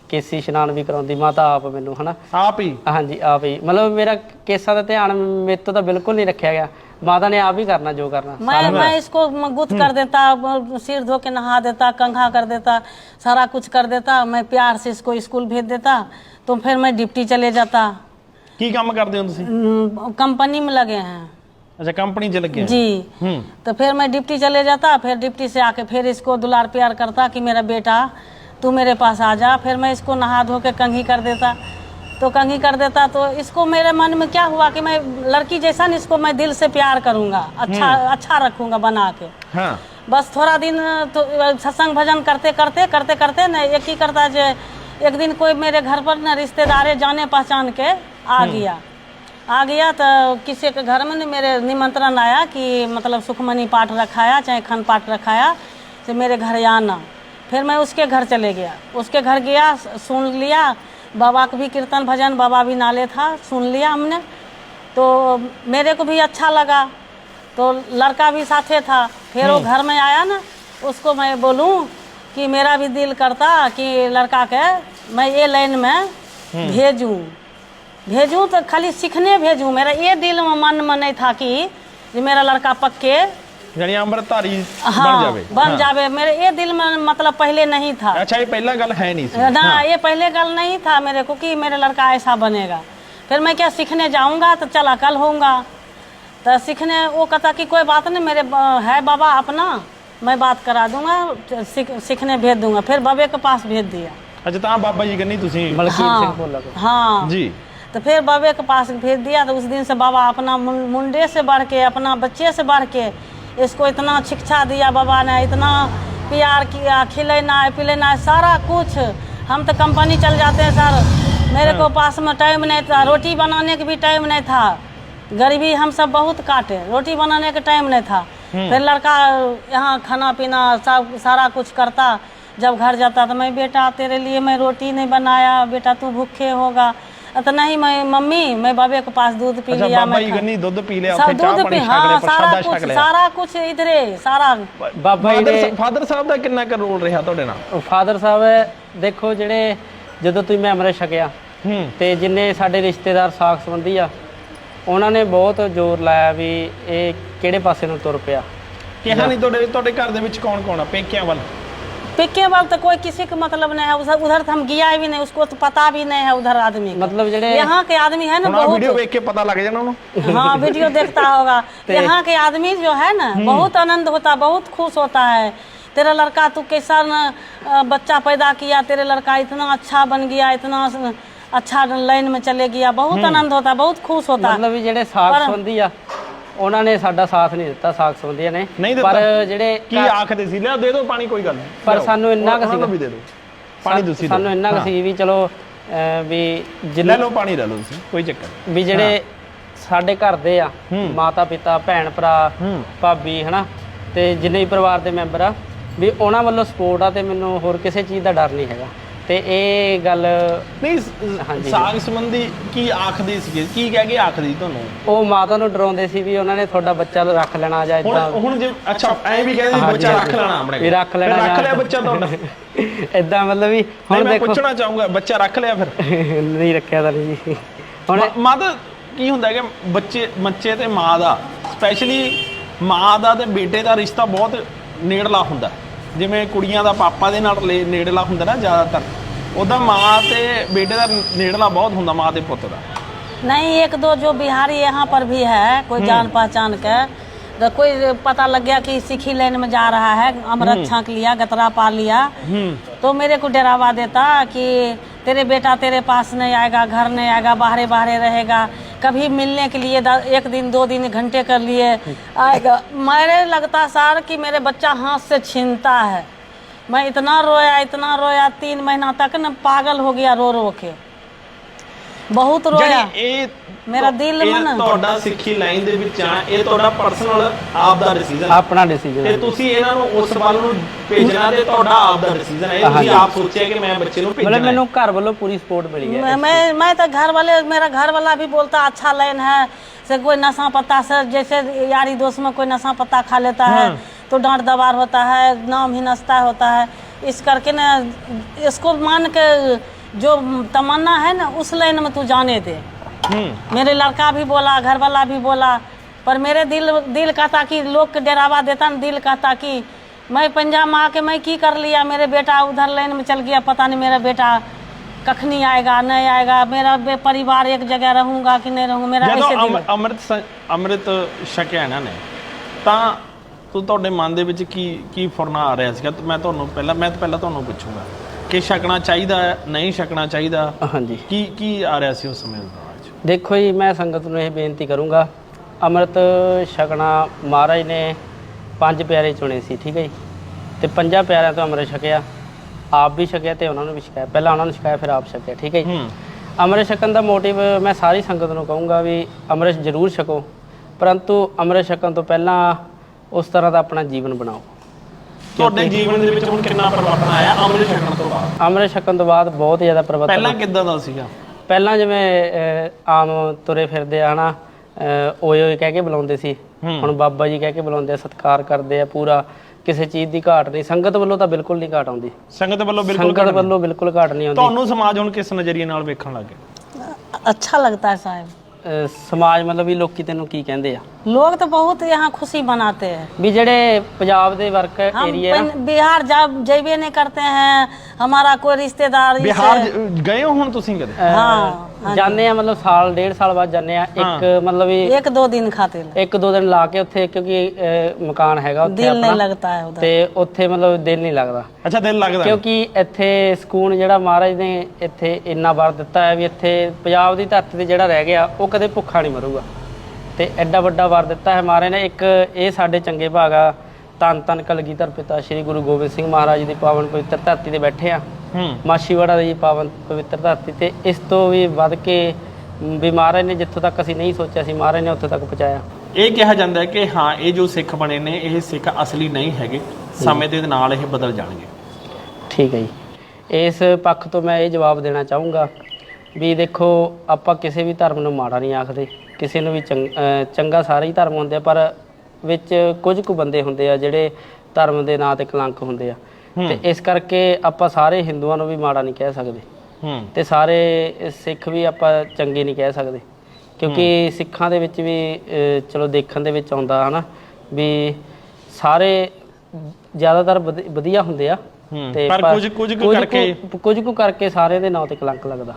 ਕੇਸੀ ਇਸ਼ਨਾਨ ਵੀ ਕਰਾਉਂਦੀ ਮਾਤਾ ਆਪ ਮੈਨੂੰ ਹਨਾ? ਆਪ ਹੀ? ਹਾਂਜੀ ਆਪ ਹੀ। ਮਤਲਬ ਮੇਰਾ ਕੇਸਾਂ ਦਾ ਧਿਆਨ ਮੇਰੇ ਤੋਂ ਤਾਂ ਬਿਲਕੁਲ ਨਹੀਂ ਰੱਖਿਆ ਗਿਆ। ਮਾਤਾ ਨੇ ਆਪ ਹੀ ਕਰਨਾ ਜੋ ਕਰਨਾ मैं मैं इसको म- गुथ कर देता ब- सिर धो के नहा देता कंघा कर देता सारा कुछ कर देता मैं प्यार से इसको स्कूल भेज देता तो फिर मैं डिप्टी चले जाता ਕੀ ਕੰਮ ਕਰਦੇ ਹੋ ਤੁਸੀਂ हम्म, कंपनी में लगे हैं ਅੱਛਾ ਕੰਪਨੀ ਚ ਲੱਗੇ ਹੋ? जी ਹੂੰ तो फिर मैं डिप्टी चले जाता फिर डिप्टी से आके फिर इसको दुलार प्यार करता कि मेरा बेटा तू मेरे पास आ जा फिर मैं इसको नहा धो के कंघी कर देता तो कंघी कर देता तो इसको मेरे मन में क्या हुआ कि मैं लड़की जैसा न इसको मैं दिल से प्यार करूँगा अच्छा अच्छा रखूँगा बना के। ਹਾਂ बस थोड़ा दिन तो सत्संग भजन करते करते करते करते न एक ही करता जो एक दिन कोई मेरे घर पर न रिश्तेदार जाने पहचान के आ गया। आ गया तो किसी के घर में मेरे निमंत्रण आया कि मतलब सुखमणि पाठ रखाया चाहे खन पाठ रखाया तो मेरे घर आना फिर मैं उसके घर चले गया। उसके घर गया सुन लिया बाबा का भी कीर्तन भजन बाबा भी नाले था सुन लिया हमने। तो मेरे को भी अच्छा लगा। तो लड़का भी साथे था। फिर वो घर में आया ना उसको मैं बोलूँ कि मेरा भी दिल करता कि लड़का के मैं ये लाइन में भेजूं। भेजूं तो खाली सीखने भेजूं। मेरा ये दिल में मन में नहीं था कि मेरा लड़का पक्के यानी अमृतधारी हाँ, बन जावे। बन हाँ। जावे। मेरे ये दिल में मतलब पहले नहीं था। अच्छा ये पहला गल है नहीं ना हाँ। ये पहले गल नहीं था मेरे को कि मेरे लड़का ऐसा बनेगा। फिर मैं क्या सीखने जाऊँगा? तो होऊँगा। तो सीखने वो कहता कि कोई बात नहीं मेरे है बाबा अपना मैं बात करा दूँगा सीखने भेज दूँगा। फिर बाबे के पास भेज दिया। अच्छा तो बाबा जी नहीं हाँ, हाँ। जी। तो फिर बाबे के पास भेज दिया तो उस दिन से बाबा अपना मुंडे से बढ़ के अपना बच्चे से बढ़ के इसको इतना शिक्षा दिया बाबा ने इतना प्यार किया खिलेना है पिलेना है सारा कुछ। हम तो कंपनी चल जाते हैं सर। मेरे को पास में टाइम नहीं था रोटी बनाने के भी टाइम नहीं था। गरीबी हम सब बहुत काटे रोटी बनाने का टाइम नहीं था। फिर लड़का यहाँ खाना पीना सब सारा कुछ करता जब घर जाता तो मैं बेटा तेरे लिए मैं रोटी नहीं बनाया बेटा तू भूखे होगा। इतना ही मैं मम्मी मैं बाबे के पास दूध पी ਅੱਛਾ लिया ਬਾਬਾ मैं ਜੀ खा- ਗੰਨੀ ਦੁੱਧ ਪੀ ਲਿਆ सब ਉੱਥੇ ਚਾਹ दूध ਪਾਣੀ पी ਛਕ ਲਿਆ हाँ सारा ਪ੍ਰਸ਼ਾਦਾ ਛਕ कुछ ਲਿਆ सारा कुछ इधरे सारा ਬਾਬਾ ਜੀ ਦੇ ਫਾਦਰ ਸਾਹਿਬ ਦਾ ਕਿੰਨਾ ਕੁ ਰੋਲ ਰਿਹਾ ਤੁਹਾਡੇ ਨਾਲ ਫਾਦਰ ਸਾਹਿਬ ਦੇਖੋ ਜਿਹੜੇ ਜਦੋਂ ਤੁਸੀਂ ਮੈਂ ਅੰਮ੍ਰਿਤ ਛਕਿਆ ਹੂੰ ਤੇ ਜਿੰਨੇ ਸਾਡੇ ਰਿਸ਼ਤੇਦਾਰ ਸਾਖ ਸੰਬੰਧੀ ਆ ਉਹਨਾਂ ਨੇ ਬਹੁਤ ਜ਼ੋਰ ਲਾਇਆ ਵੀ ਇਹ ਕਿਹੜੇ ਪਾਸੇ ਨੂੰ ਤੁਰ ਪਿਆ ਕਿਹਾ ਨਹੀਂ ਤੁਹਾਡੇ ਤੁਹਾਡੇ ਘਰ ਦੇ ਵਿੱਚ ਕੌਣ ਕੌਣ ਆ ਪੇਕਿਆਂ ਵੱਲ पिक्के तो कोई किसी का मतलब नहीं है। उधर उधर तो हम गया भी नहीं उसको तो पता भी नहीं है उधर आदमी मतलब यहाँ के आदमी है ना बहुत। वीडियो देख के पता लग जाना हाँ वीडियो देखता होगा। तो- यहाँ के आदमी जो है ना हम्म। बहुत आनंद होता बहुत खुश होता है। तेरा लड़का तू कैसा बच्चा पैदा किया तेरे लड़का इतना अच्छा बन गया इतना अच्छा लाइन में चले गया बहुत हम्म। आनंद होता बहुत खुश होता। मतलब जेड़े साथ पर, ਉਹਨਾਂ ਨੇ ਸਾਡਾ ਸਾਥ ਨਹੀਂ ਦਿੱਤਾ ਸਾਖ ਸੰਬੰਧੀਆਂ ਨੇ ਨਹੀਂ ਦਿੱਤਾ। ਪਰ ਜਿਹੜੇ ਕੀ ਆਖਦੇ ਸੀ ਲਿਆ ਦੇ ਦਿਓ ਪਾਣੀ ਕੋਈ ਗੱਲ ਨਹੀਂ ਪਰ ਲਿਆਓ। ਸਾਨੂੰ ਇੰਨਾ ਕੁ ਉਹਨਾਂ ਨੂੰ ਸੀਗਾ। ਵੀ ਦੇ ਦਿਓ ਪਾਣੀ ਤੁਸੀਂ ਦਿਓ। ਸਾਨੂੰ ਇੰਨਾ ਕੁ ਸੀ ਵੀ ਚਲੋ ਅਹ, ਵੀ ਲੈ ਜਿੰਨੇ ਲਓ ਪਾਣੀ ਲੈ ਲਓ ਤੁਸੀਂ ਕੋਈ ਚੱਕਰ ਨਹੀਂ। ਵੀ ਜਿਹੜੇ ਸਾਡੇ ਘਰ ਦੇ ਆ ਮਾਤਾ ਪਿਤਾ ਭੈਣ ਭਰਾ ਭਾਬੀ ਹਨਾ ਤੇ ਜਿੰਨੇ ਵੀ ਪਰਿਵਾਰ ਦੇ ਮੈਂਬਰ ਆ ਵੀ ਉਹਨਾਂ ਵੱਲੋਂ ਸਪੋਰਟ ਆ ਤੇ ਮੈਨੂੰ ਹੋਰ ਕਿਸੇ ਚੀਜ਼ ਦਾ ਡਰ ਨਹੀਂ ਹੈਗਾ ਤੇ ਇਹ ਗੱਲ ਨਹੀਂ ਸ- ਹਾਂਜੀ। ਸਾਗ ਸੰਬੰਧੀ ਕੀ ਆਖਦੇ ਸੀਗੇ? ਕੀ ਕਹਿ ਕੇ ਆਖਦੀ ਤੁਹਾਨੂੰ? ਉਹ ਮਾਤਾ ਨੂੰ ਡਰਾਉਂਦੇ ਸੀ ਵੀ ਉਹਨਾਂ ਨੇ ਤੁਹਾਡਾ ਬੱਚਾ ਰੱਖ ਲੈਣਾ ਜਾਂ ਹੁਣ ਇਦਾਂ ਹੁਣ ਜੇ ਅੱਛਾ ਐ ਵੀ ਕਹਿੰਦੇ ਹਾਂਜੀ, ਬੱਚਾ ਰੱਖ ਹਾਂਜੀ। ਲੈਣਾ ਆਪਣੇ ਵੀ ਕੋਲ। ਰੱਖ ਲੈਣਾ ਰੱਖ ਜਾਂ- ਲਿਆ ਬੱਚਾ ਤੁਹਾਡਾ। ਇਦਾਂ ਮਤਲਬ ਵੀ ਹੁਣ ਮੈਂ ਦੇਖੋ। ਪੁੱਛਣਾ ਚਾਹੂੰਗਾ ਬੱਚਾ ਰੱਖ ਲਿਆ ਫਿਰ? ਨਹੀਂ ਰੱਖਿਆ ਤਾਂ ਨਹੀਂ। ਜੀ ਹੁਣ ਮਾ- ਮਾਂ ਦਾ ਕੀ ਹੁੰਦਾ ਹੈ ਕਿ ਬੱਚੇ ਬੱਚੇ ਤੇ ਮਾਂ ਦਾ ਸਪੈਸ਼ਲੀ ਮਾਂ ਦਾ ਤੇ ਬੇਟੇ ਦਾ ਰਿਸ਼ਤਾ ਬਹੁਤ ਨੇੜਲਾ ਹੁੰਦਾ। ਜਿਵੇਂ ਕੁੜੀਆਂ ਦਾ ਪਾਪਾ ਦੇ ਨਾਲ ਲੇ- ਨੇੜਲਾ ਹੁੰਦਾ ਨਾ ਜ਼ਿਆਦਾਤਰ। ਉਹਦਾ ਮਾਂ ਤੇ ਬੇਟੇ ਦਾ ਨੇੜਲਾ ਬਹੁਤ ਹੁੰਦਾ ਮਾਂ ਤੇ ਪੁੱਤ ਦਾ नहीं एक दो जो बिहारी यहाँ पर भी है कोई जान पहचान के तो कोई पता लग गया कि सिखी लाइन में जा रहा है अमृत छाक लिया गतरा पा लिया तो मेरे को डरावा देता कि तेरे बेटा तेरे पास नहीं आएगा घर नहीं आएगा बाहरे बाहरे रहेगा कभी मिलने के लिए द- एक दिन दो दिन घंटे कर लिए आएगा मेरे लगता सर कि मेरे बच्चा हाथ से छीनता है मैं इतना रोया इतना रोया तीन महीना तक न पागल हो गया रो रो के बहुत रोया ਜਿਹੜੀ ਇਹ ਮੇਰਾ ਦਿਲ ਇਹ ਮਨ- ਤੁਹਾਡਾ ਸਿੱਖੀ ਲਾਈਨ ਦੇ ਵਿੱਚ ਆ ਇਹ ਤੁਹਾਡਾ ਪਰਸਨਲ ਆਪ ਦਾ ਡਿਸੀਜਨ ਆਪਣਾ ਡਿਸੀਜਨ ਤੇ ਤੁਸੀਂ ਇਹਨਾਂ ਨੂੰ ਉਸ ਵੱਲ ਨੂੰ ਭੇਜਣਾ ਤੇ ਤੁਹਾਡਾ ਆਪ ਦਾ ਡਿਸੀਜਨ ਹੈ ਇਹ ਤੁਸੀਂ ਆਪ ਸੋਚਿਆ ਕਿ ਮੈਂ ਬੱਚੇ ਨੂੰ ਭੇਜਣਾ ਮਤਲਬ ਹੈ। ਮੈਨੂੰ ਘਰ ਵੱਲੋਂ ਪੂਰੀ ਸਪੋਰਟ ਮਿਲੀ ਹੈ मैं मैं मैं तो घर वाले मेरा घर वाला भी बोलता अच्छा लाइन है से कोई नशा पत्ता से जैसे यारी दोस्त में कोई नशा पत्ता खा लेता है तो डांट दबार होता है नाम हिनस्ता होता है। इस करके ना इसको मान के जो तमन्ना है ना उस लाइन में तू जाने दे। हम्म। मेरे लड़का भी बोला घर वाला भी बोला पर मेरे दिल दिल कहता कि लोग डरावा देता ना दिल कहता कि मैं पंजाब में आके मैं की कर लिया मेरे बेटा उधर लाइन में चल गया पता नहीं मेरा बेटा कखनी आएगा नहीं आएगा मेरा परिवार एक जगह रहूँगा कि नहीं रहूँगा मेरा अमृत अमृत है ना नहीं ਤਾਂ ਤੁਹਾਡੇ ਮਨ ਦੇ ਵਿੱਚ ਕੀ ਕੀ ਫੁਰਨਾ ਆ ਰਿਹਾ ਸੀਗਾ? ਤੇ ਮੈਂ ਤੁਹਾਨੂੰ ਪਹਿਲਾਂ ਮੈਂ ਤਾਂ ਪਹਿਲਾਂ ਤੁਹਾਨੂੰ ਪੁੱਛੂੰਗਾ ਕਿ ਛਕਣਾ ਚਾਹੀਦਾ ਹੈ, ਨਹੀਂ ਛਕਣਾ ਚਾਹੀਦਾ? ਹਾਂਜੀ। ਕੀ ਕੀ ਆ ਰਿਹਾ ਸੀ ਉਸ ਸਮੇਂ ਦਾ ਦੇਖੋ ਜੀ ਮੈਂ ਸੰਗਤ ਨੂੰ ਇਹ ਬੇਨਤੀ ਕਰੂੰਗਾ ਅੰਮ੍ਰਿਤ ਛਕਣਾ ਮਹਾਰਾਜ ਨੇ ਪੰਜ ਪਿਆਰੇ ਚੁਣੇ ਸੀ ਠੀਕ ਹੈ ਜੀ? ਤੇ ਪੰਜਾਂ ਪਿਆਰਿਆਂ ਤੋਂ ਅੰਮ੍ਰਿਤ ਛਕਿਆ ਆਪ ਵੀ ਛਕਿਆ ਤੇ ਉਹਨਾਂ ਨੂੰ ਵੀ ਛਕਾਇਆ। ਪਹਿਲਾਂ ਉਹਨਾਂ ਨੂੰ ਛਕਾਇਆ ਫਿਰ ਆਪ ਛਕਿਆ ਠੀਕ ਹੈ ਜੀ? ਹੂੰ। ਅੰਮ੍ਰਿਤ ਛਕਣ ਦਾ ਮੋਟਿਵ ਮੈਂ ਸਾਰੀ ਸੰਗਤ ਨੂੰ ਕਹੂੰਗਾ ਵੀ ਅੰਮ੍ਰਿਤ ਜ਼ਰੂਰ ਛਕੋ ਪਰੰਤੂ ਅੰਮ੍ਰਿਤ ਛਕਣ ਤੋਂ ਪਹਿਲਾਂ ਉਸ ਤਰ੍ਹਾਂ ਦਾ ਆਪਣਾ ਜੀਵਨ ਬਣਾਓ ਤੁਹਾਡੇ ਜੀਵਨ ਦੇ ਵਿੱਚ ਹੁਣ ਕਿੰਨਾ ਪਰਿਵਰਤਨ ਆਇਆ ਅੰਮ੍ਰਿਤ ਛਕਣ ਤੋਂ ਬਾਅਦ ਅੰਮ੍ਰਿਤ ਛਕਣ ਤੋਂ ਬਾਅਦ ਬਹੁਤ ਜ਼ਿਆਦਾ ਪਰਿਵਰਤਨ ਪਹਿਲਾਂ ਕਿੱਦਾਂ ਦਾ ਸੀਗਾ ਪਹਿਲਾਂ ਜਿਵੇਂ ਅਹ, ਆਮ ਤੁਰੇ ਫਿਰਦੇ ਆ ਹਨਾ ਅਹ, ਓਏ ਓਏ ਕਹਿ ਕੇ ਬੁਲਾਉਂਦੇ ਸੀ ਹੁਣ ਬਾਬਾ ਜੀ ਕਹਿ ਕੇ ਬੁਲਾਉਂਦੇ ਆ ਸਤਿਕਾਰ ਕਰਦੇ ਆ ਪੂਰਾ ਕਿਸੇ ਚੀਜ਼ ਦੀ ਘਾਟ ਨਹੀਂ ਸੰਗਤ ਵੱਲੋਂ ਤਾਂ ਬਿਲਕੁਲ ਨਹੀਂ ਘਾਟ ਆਉਂਦੀ ਸੰਗਤ ਵੱਲੋਂ ਬਿਲਕੁਲ ਸੰਗਤ ਵੱਲੋਂ ਬਿਲਕੁਲ ਘਾਟ ਨਹੀਂ ਆਉਂਦੀ ਤੁਹਾਨੂੰ ਸਮਾਜ ਹੁਣ ਕਿਸ ਨਜ਼ਰੀਏ ਨਾਲ ਵੇਖਣ ਲੱਗੇ अच्छा लगता है साहब ਅਹ, ਸਮਾਜ ਮਤਲਬ ਵੀ ਲੋਕੀ ਤੈਨੂੰ ਕੀ ਕਹਿੰਦੇ ਆ लोग तो बहुत यहाँ खुशी मनाते हैं ਵੀ ਜਿਹੜੇ ਪੰਜਾਬ ਦੇ ਵਰਕ हम ਏਰੀਆ पन- बिहार जब जेबे नहीं करते हैं हमारा कोई रिश्तेदार इसे- ਬਿਹਾਰ ਜ- ਗਏ ਹੋ ਹੁਣ ਤੁਸੀਂ ਕਦੇ हाँ ਜਾਂਦੇ ਆ ਮਤਲਬ ਸਾਲ ਡੇਢ ਸਾਲ ਬਾਅਦ ਜਾਂਦੇ ਆ ਇੱਕ ਮਤਲਬ ਵੀ एक दो दिन खातिर ਇੱਕ ਦੋ ਦਿਨ ਲਾ ਕੇ ਉੱਥੇ ਕਿਉਂਕਿ ਅਹ, ਮਕਾਨ ਹੈਗਾ ਉੱਥੇ दिल नहीं ਆਪਣਾ लगता है उधर ਤੇ ਉੱਥੇ ਮਤਲਬ ਦਿਲ ਨਹੀਂ ਲੱਗਦਾ ਅੱਛਾ ਦਿਲ ਲੱਗਦਾ ਕਿਉਂਕਿ ਇੱਥੇ ਸਕੂਨ ਜਿਹੜਾ ਮਹਾਰਾਜ ਨੇ ਇੱਥੇ ਇੰਨਾ ਵਰ ਦਿੱਤਾ ਹੈ ਵੀ ਇੱਥੇ ਪੰਜਾਬ ਦੀ ਧਰਤੀ ਤੇ ਜਿਹੜਾ ਰਹਿ ਗਿਆ ਉਹ ਕਦੇ ਭੁੱਖਾ ਨਹੀਂ ਮਰੂਗਾ ਤੇ ਐਡਾ ਵੱਡਾ ਵਰ ਦਿੱਤਾ ਹੈ ਮਹਾਰਾਜ ਨੇ। ਇੱਕ ਇਹ ਸਾਡੇ ਚੰਗੇ ਭਾਗਾ ਧੰਨ ਧੰਨ ਕਲਗੀਧਰ ਪਿਤਾ ਸ੍ਰੀ ਗੁਰੂ ਗੋਬਿੰਦ ਸਿੰਘ ਮਹਾਰਾਜ ਦੀ ਪਾਵਨ ਪਵਿੱਤਰ ਧਰਤੀ ਤੇ ਬੈਠੇ ਆ। ਹੂੰ। ਮਾਛੀਵਾੜਾ ਦੀ ਪਾਵਨ ਪਵਿੱਤਰ ਧਰਤੀ ਤੇ। ਇਸ ਤੋਂ ਵੀ ਵੱਧ ਕੇ ਵੀ ਮਹਾਰਾਜ ਨੇ ਜਿੱਥੋਂ ਤੱਕ ਅਸੀਂ ਨਹੀਂ ਸੋਚਿਆ ਸੀ ਮਹਾਰਾਜ ਨੇ ਉੱਥੋਂ ਤੱਕ ਪਹੁੰਚਾਇਆ। ਇਹ ਕਿਹਾ ਜਾਂਦਾ ਹੈ ਕਿ ਹਾਂ ਇਹ ਜੋ ਸਿੱਖ ਬਣੇ ਨੇ ਇਹ ਸਿੱਖ ਅਸਲੀ ਨਹੀਂ ਹੈਗੇ। ਸਮੇਂ ਦੇ ਨਾਲ ਇਹ ਬਦਲ ਜਾਣਗੇ। ਠੀਕ ਹੈ ਜੀ। ਇਸ ਪੱਖ ਤੋਂ ਮੈਂ ਇਹ ਜਵਾਬ ਦੇਣਾ ਚਾਹੂੰਗਾ ਵੀ ਦੇਖੋ ਆਪਾਂ ਕਿਸੇ ਵੀ ਧਰਮ ਨੂੰ ਮਾੜਾ ਨਹੀਂ ਆਖਦੇ। ਕਿਸੇ ਨੂੰ ਵੀ ਚੰਗ- ਅਹ ਚੰਗਾ ਸਾਰੇ ਹੀ ਧਰਮ ਹੁੰਦੇ ਆ ਪਰ ਵਿੱਚ ਕੁਝ ਕੁ ਬੰਦੇ ਹੁੰਦੇ ਆ ਜਿਹੜੇ ਧਰਮ ਦੇ ਨਾਂ ਤੇ ਕਲੰਕ ਹੁੰਦੇ ਆ। ਤੇ ਇਸ ਕਰਕੇ ਆਪਾਂ ਸਾਰੇ ਹਿੰਦੂਆਂ ਨੂੰ ਵੀ ਮਾੜਾ ਨਹੀਂ ਕਹਿ ਸਕਦੇ। ਹੂੰ। ਤੇ ਸਾਰੇ ਸਿੱਖ ਵੀ ਆਪਾਂ ਚੰਗੇ ਨਹੀਂ ਕਹਿ ਸਕਦੇ। ਕਿਉਂਕਿ ਸਿੱਖਾਂ ਦੇ ਵਿੱਚ ਵੀ ਅਹ, ਚਲੋ ਦੇਖਣ ਦੇ ਵਿੱਚ ਆਉਂਦਾ ਹਨਾ ਵੀ ਸਾਰੇ ਜ਼ਿਆਦਾਤਰ ਵਧੀ- ਵਧੀਆ ਹੁੰਦੇ ਆ। ਹੂੰ, ਪਰ ਕੁਝ- ਕੁਝ ਕੁ ਕਰਕੇ- ਕੁਝ ਕੁ ਕਰਕੇ ਸਾਰਿਆਂ ਦੇ ਨਾਂ ਤੇ ਕਲੰਕ ਲੱਗਦਾ।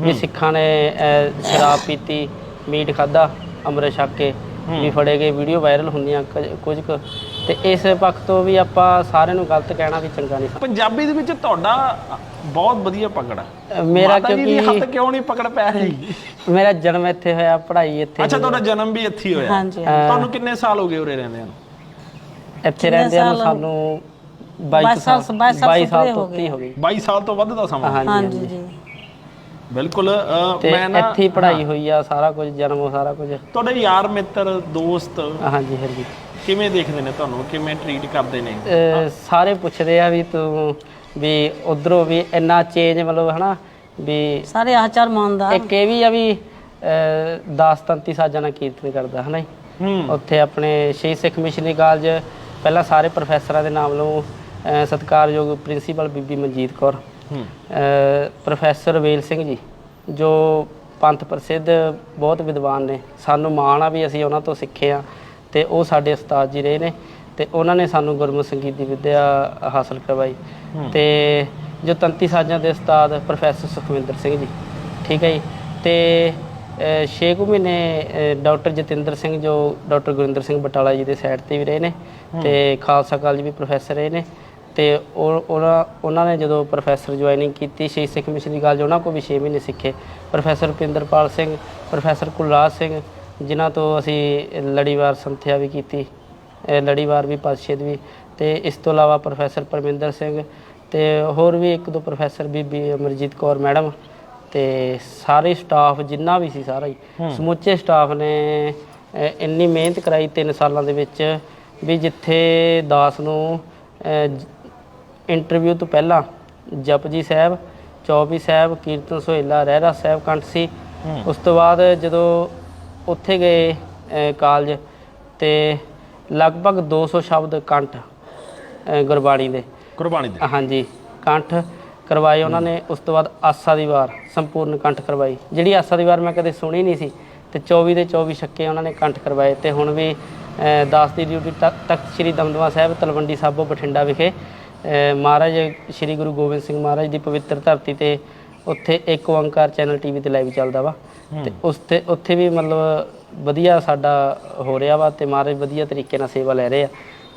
ਵੀ ਸਿੱਖਾਂ ਨੇ ਅਹ, ਸ਼ਰਾਬ ਪੀਤੀ ਮੀਟ ਖਾਦਾ ਅੰਮ੍ਰਿਤ ਛਕ ਕੇ ਵੀ ਫੜੇ ਗਏ ਵੀਡੀਓ ਵਾਇਰਲ ਹੁੰਦੀਆਂ ਕੁਝ- ਕੁਝ ਕੁ। ਤੇ ਇਸ ਪੱਖ ਤੋਂ ਵੀ ਆਪਾਂ ਸਾਰਿਆਂ ਨੂੰ ਗਲਤ ਕਹਿਣਾ ਵੀ ਚੰਗਾ ਨਹੀਂ। ਪੰਜਾਬੀ ਦੇ ਵਿੱਚ ਤੁਹਾਡਾ ਬਹੁਤ ਵਧੀਆ ਪਕੜ ਆ। ਅਹ, ਮੇਰਾ ਮਾਤਾ ਜੀ ਦੀ ਕਿਉਂਕਿ ਹੱਥ ਕਿਉਂ ਨਹੀਂ ਪਕੜ ਪੈ ਰਹੀ? ਮੇਰਾ ਜਨਮ ਇੱਥੇ ਹੋਇਆ ਪੜ੍ਹਾਈ ਇੱਥੇ ਅੱਛਾ ਤੁਹਾਡਾ ਜਨਮ ਵੀ ਇੱਥੇ ਹੀ ਹੋਇਆ। ਹਾਂਜੀ ਤੁਹਾਨੂੰ ਕਿੰਨੇ ਸਾਲ ਹੋ ਗਏ ਉਰੇ ਰਹਿੰਦਿਆਂ ਨੂੰ? ਇੱਥੇ ਰਹਿੰਦਿਆਂ ਨੂੰ ਸਾਨੂੰ 22 22 ਸਾਲ ਸਾਲ- 22 ਸਾਲ 22 ਸਾਲ ਪੂਰੇ ਤੋਂ ਹੋ ਉੱਤੇ ਹੀ ਹੋ ਗਈ। 22 ਸਾਲ ਤੋਂ ਵੱਧ ਦਾ ਸਮਾਂ। ਹਾਂਜੀ ਹਾਂਜੀ। ਹਾਂਜੀ ਜੀ। ਬਿਲਕੁਲ ਅ, ਤੇ ਮੈਂ ਨਾ ਇੱਥੇ ਹੀ ਪੜ੍ਹਾਈ ਹੋਈ ਆ ਸਾਰਾ ਕੁਝ ਜਨਮ ਸਾਰਾ ਕੁਝ। ਤੁਹਾਡੇ ਯਾਰ ਮਿੱਤਰ ਦੋਸਤ? ਹਾਂਜੀ ਹਾਂਜੀ। ਕਿਵੇਂ ਦੇਖਦੇ ਨੇ ਤੁਹਾਨੂੰ? ਕਿਵੇਂ ਟਰੀਟ ਕਰਦੇ ਨੇ? ਅਹ ਸਾਰੇ ਪੁੱਛਦੇ ਆ ਵੀ ਤੂੰ ਵੀ ਉਧਰੋਂ ਵੀ ਇੰਨਾ ਚੇਂਜ ਮਤਲਬ ਹਨਾ ਵੀ ਸਾਰੇ ਆਚਾਰ ਮੰਨਦਾ ਇੱਕ ਇਹ ਵੀ ਆ ਵੀ ਅਹ, ਦਾਸ ਤੰਤੀ ਸਾਜਾਂ ਨਾਲ ਕੀਰਤਨ ਕਰਦਾ ਹਨਾ ਜੀ। ਹੂੰ। ਉੱਥੇ ਆਪਣੇ ਸ਼ਹੀਦ ਸਿੱਖ ਮਿਸ਼ਨਰੀ ਕਾਲਜ ਪਹਿਲਾਂ ਸਾਰੇ ਪ੍ਰੋਫੈਸਰਾਂ ਦੇ ਨਾਮ ਲਓ ਅਹ, ਸਤਿਕਾਰਯੋਗ ਪ੍ਰਿੰਸੀਪਲ ਬੀਬੀ ਮਨਜੀਤ ਕੌਰ। ਅਹ ਪ੍ਰੋਫੈਸਰ ਵੇਲ ਸਿੰਘ ਜੀ ਜੋ ਪੰਥ ਪ੍ਰਸਿੱਧ ਬਹੁਤ ਵਿਦਵਾਨ ਨੇ। ਸਾਨੂੰ ਮਾਣ ਆ ਵੀ ਅਸੀਂ ਉਹਨਾਂ ਤੋਂ ਸਿੱਖੇ ਆ ਤੇ ਉਹ ਸਾਡੇ ਉਸਤਾਦ ਜੀ ਰਹੇ ਨੇ ਤੇ ਉਹਨਾਂ ਨੇ ਸਾਨੂੰ ਗੁਰਮੁਖ ਸੰਗੀਤ ਦੀ ਵਿੱਦਿਆ ਹਾਸਲ ਕਰਵਾਈ। ਤੇ ਜੋ ਤੰਤੀ ਸਾਜ਼ਾਂ ਦੇ ਉਸਤਾਦ ਪ੍ਰੋਫੈਸਰ ਸੁਖਵਿੰਦਰ ਸਿੰਘ ਜੀ ਠੀਕ ਹੈ ਜੀ? ਤੇ 6 ਕੁ ਮਹੀਨੇ ਡਾਕਟਰ ਜਤਿੰਦਰ ਸਿੰਘ ਜੋ ਡਾਕਟਰ ਗੁਰਿੰਦਰ ਸਿੰਘ ਬਟਾਲਾ ਜੀ ਦੇ ਸਾਈਡ ਤੇ ਵੀ ਰਹੇ ਨੇ ਤੇ ਖਾਲਸਾ ਕਾਲਜ ਵੀ ਪ੍ਰੋਫੈਸਰ ਰਹੇ ਨੇ। ਤੇ ਉਹ ਉਹਨਾਂ ਉਹਨਾਂ ਨੇ ਜਦੋਂ ਪ੍ਰੋਫੈਸਰ ਜੁਆਇਨਿੰਗ ਕੀਤੀ ਸ਼ਹੀਦ ਸਿੱਖ ਮਿਸ਼ਨਰੀ ਕਾਲਜ ਉਹਨਾਂ ਕੋਲ ਵੀ 6 ਮਹੀਨੇ ਸਿੱਖੇ। ਪ੍ਰੋਫੈਸਰ ਰੁਪਿੰਦਰਪਾਲ ਸਿੰਘ ਪ੍ਰੋਫੈਸਰ ਕੁਲਰਾਜ ਸਿੰਘ ਜਿਨ੍ਹਾਂ ਤੋਂ ਅਸੀਂ ਲੜੀਵਾਰ ਸੰਥਿਆ ਵੀ ਕੀਤੀ ਅਹ ਲੜੀਵਾਰ ਵੀ ਪਾਤਸ਼ੇਦ ਵੀ। ਤੇ ਇਸ ਤੋਂ ਇਲਾਵਾ ਪ੍ਰੋਫੈਸਰ ਪਰਮਿੰਦਰ ਸਿੰਘ ਤੇ ਹੋਰ ਵੀ ਇੱਕ ਦੋ ਪ੍ਰੋਫੈਸਰ ਬੀਬੀ ਅਮਰਜੀਤ ਕੌਰ ਮੈਡਮ ਤੇ ਸਾਰੇ ਸਟਾਫ ਜਿੰਨਾ ਵੀ ਸੀ ਸਾਰਾ ਹੀ ਸਮੁੱਚੇ ਸਟਾਫ ਨੇ ਇੰਨੀ ਮਿਹਨਤ ਕਰਾਈ 3 ਸਾਲਾਂ ਦੇ ਵਿੱਚ ਵੀ ਜਿੱਥੇ ਦਾਸ ਨੂੰ ਇੰਟਰਵਿਊ ਤੋਂ ਪਹਿਲਾਂ ਜਪਜੀ ਸਾਹਿਬ ਚੌਪੀ ਸਾਹਿਬ ਕੀਰਤਨ ਸੋਹਿਲਾ ਰਹਿਰਾ ਸਾਹਿਬ ਕੰਠ ਸੀ। ਉਸ ਤੋਂ ਬਾਅਦ ਜਦੋਂ ਉੱਥੇ ਗਏ ਕਾਲਜ ਤੇ ਲਗਭਗ 200 ਸ਼ਬਦ ਕੰਠ ਗੁਰਬਾਣੀ ਦੇ। ਕੁਰਬਾਨੀ ਦੇ। ਹਾਂਜੀ ਕੰਠ ਕਰਵਾਏ ਉਹਨਾਂ ਨੇ ਉਸ ਤੋਂ ਬਾਅਦ ਆਸਾ ਦੀ ਵਾਰ ਸੰਪੂਰਨ ਕੰਠ ਕਰਵਾਈ। ਜਿਹੜੀ ਆਸਾ ਦੀ ਵਾਰ ਮੈਂ ਕਦੇ ਸੁਣੀ ਨਹੀਂ ਸੀ ਤੇ 24 ਦੇ 24 ਛੱਕੇ ਉਹਨਾਂ ਨੇ ਕੰਠ ਕਰਵਾਏ ਤੇ ਹੁਣ ਵੀ ਅਹ, ਦਾਸ ਦੀ ਡਿਊਟੀ ਤਖਤ ਸ੍ਰੀ ਦਮਦਮਾ ਸਾਹਿਬ ਤਲਵੰਡੀ ਸਾਬੋ ਬਠਿੰਡਾ ਵਿਖੇ ਮਹਾਰਾਜ ਸ੍ਰੀ ਗੁਰੂ ਗੋਬਿੰਦ ਸਿੰਘ ਮਹਾਰਾਜ ਦੀ ਪਵਿੱਤਰ ਧਰਤੀ ਤੇ ਉੱਥੇ ਇੱਕ ਓੰਕਾਰ ਚੈਨਲ ਟੀਵੀ ਤੇ ਲਾਈਵ ਚੱਲਦਾ ਵਾ। ਤੇ ਉਸ ਤੇ ਉੱਥੇ ਵੀ ਮਤਲਬ ਵਧੀਆ ਸਾਡਾ ਹੋ ਰਿਹਾ ਵਾ ਤੇ ਮਹਾਰਾਜ ਵਧੀਆ ਤਰੀਕੇ ਨਾਲ ਸੇਵਾ ਲੈ ਰਹੇ ਆ।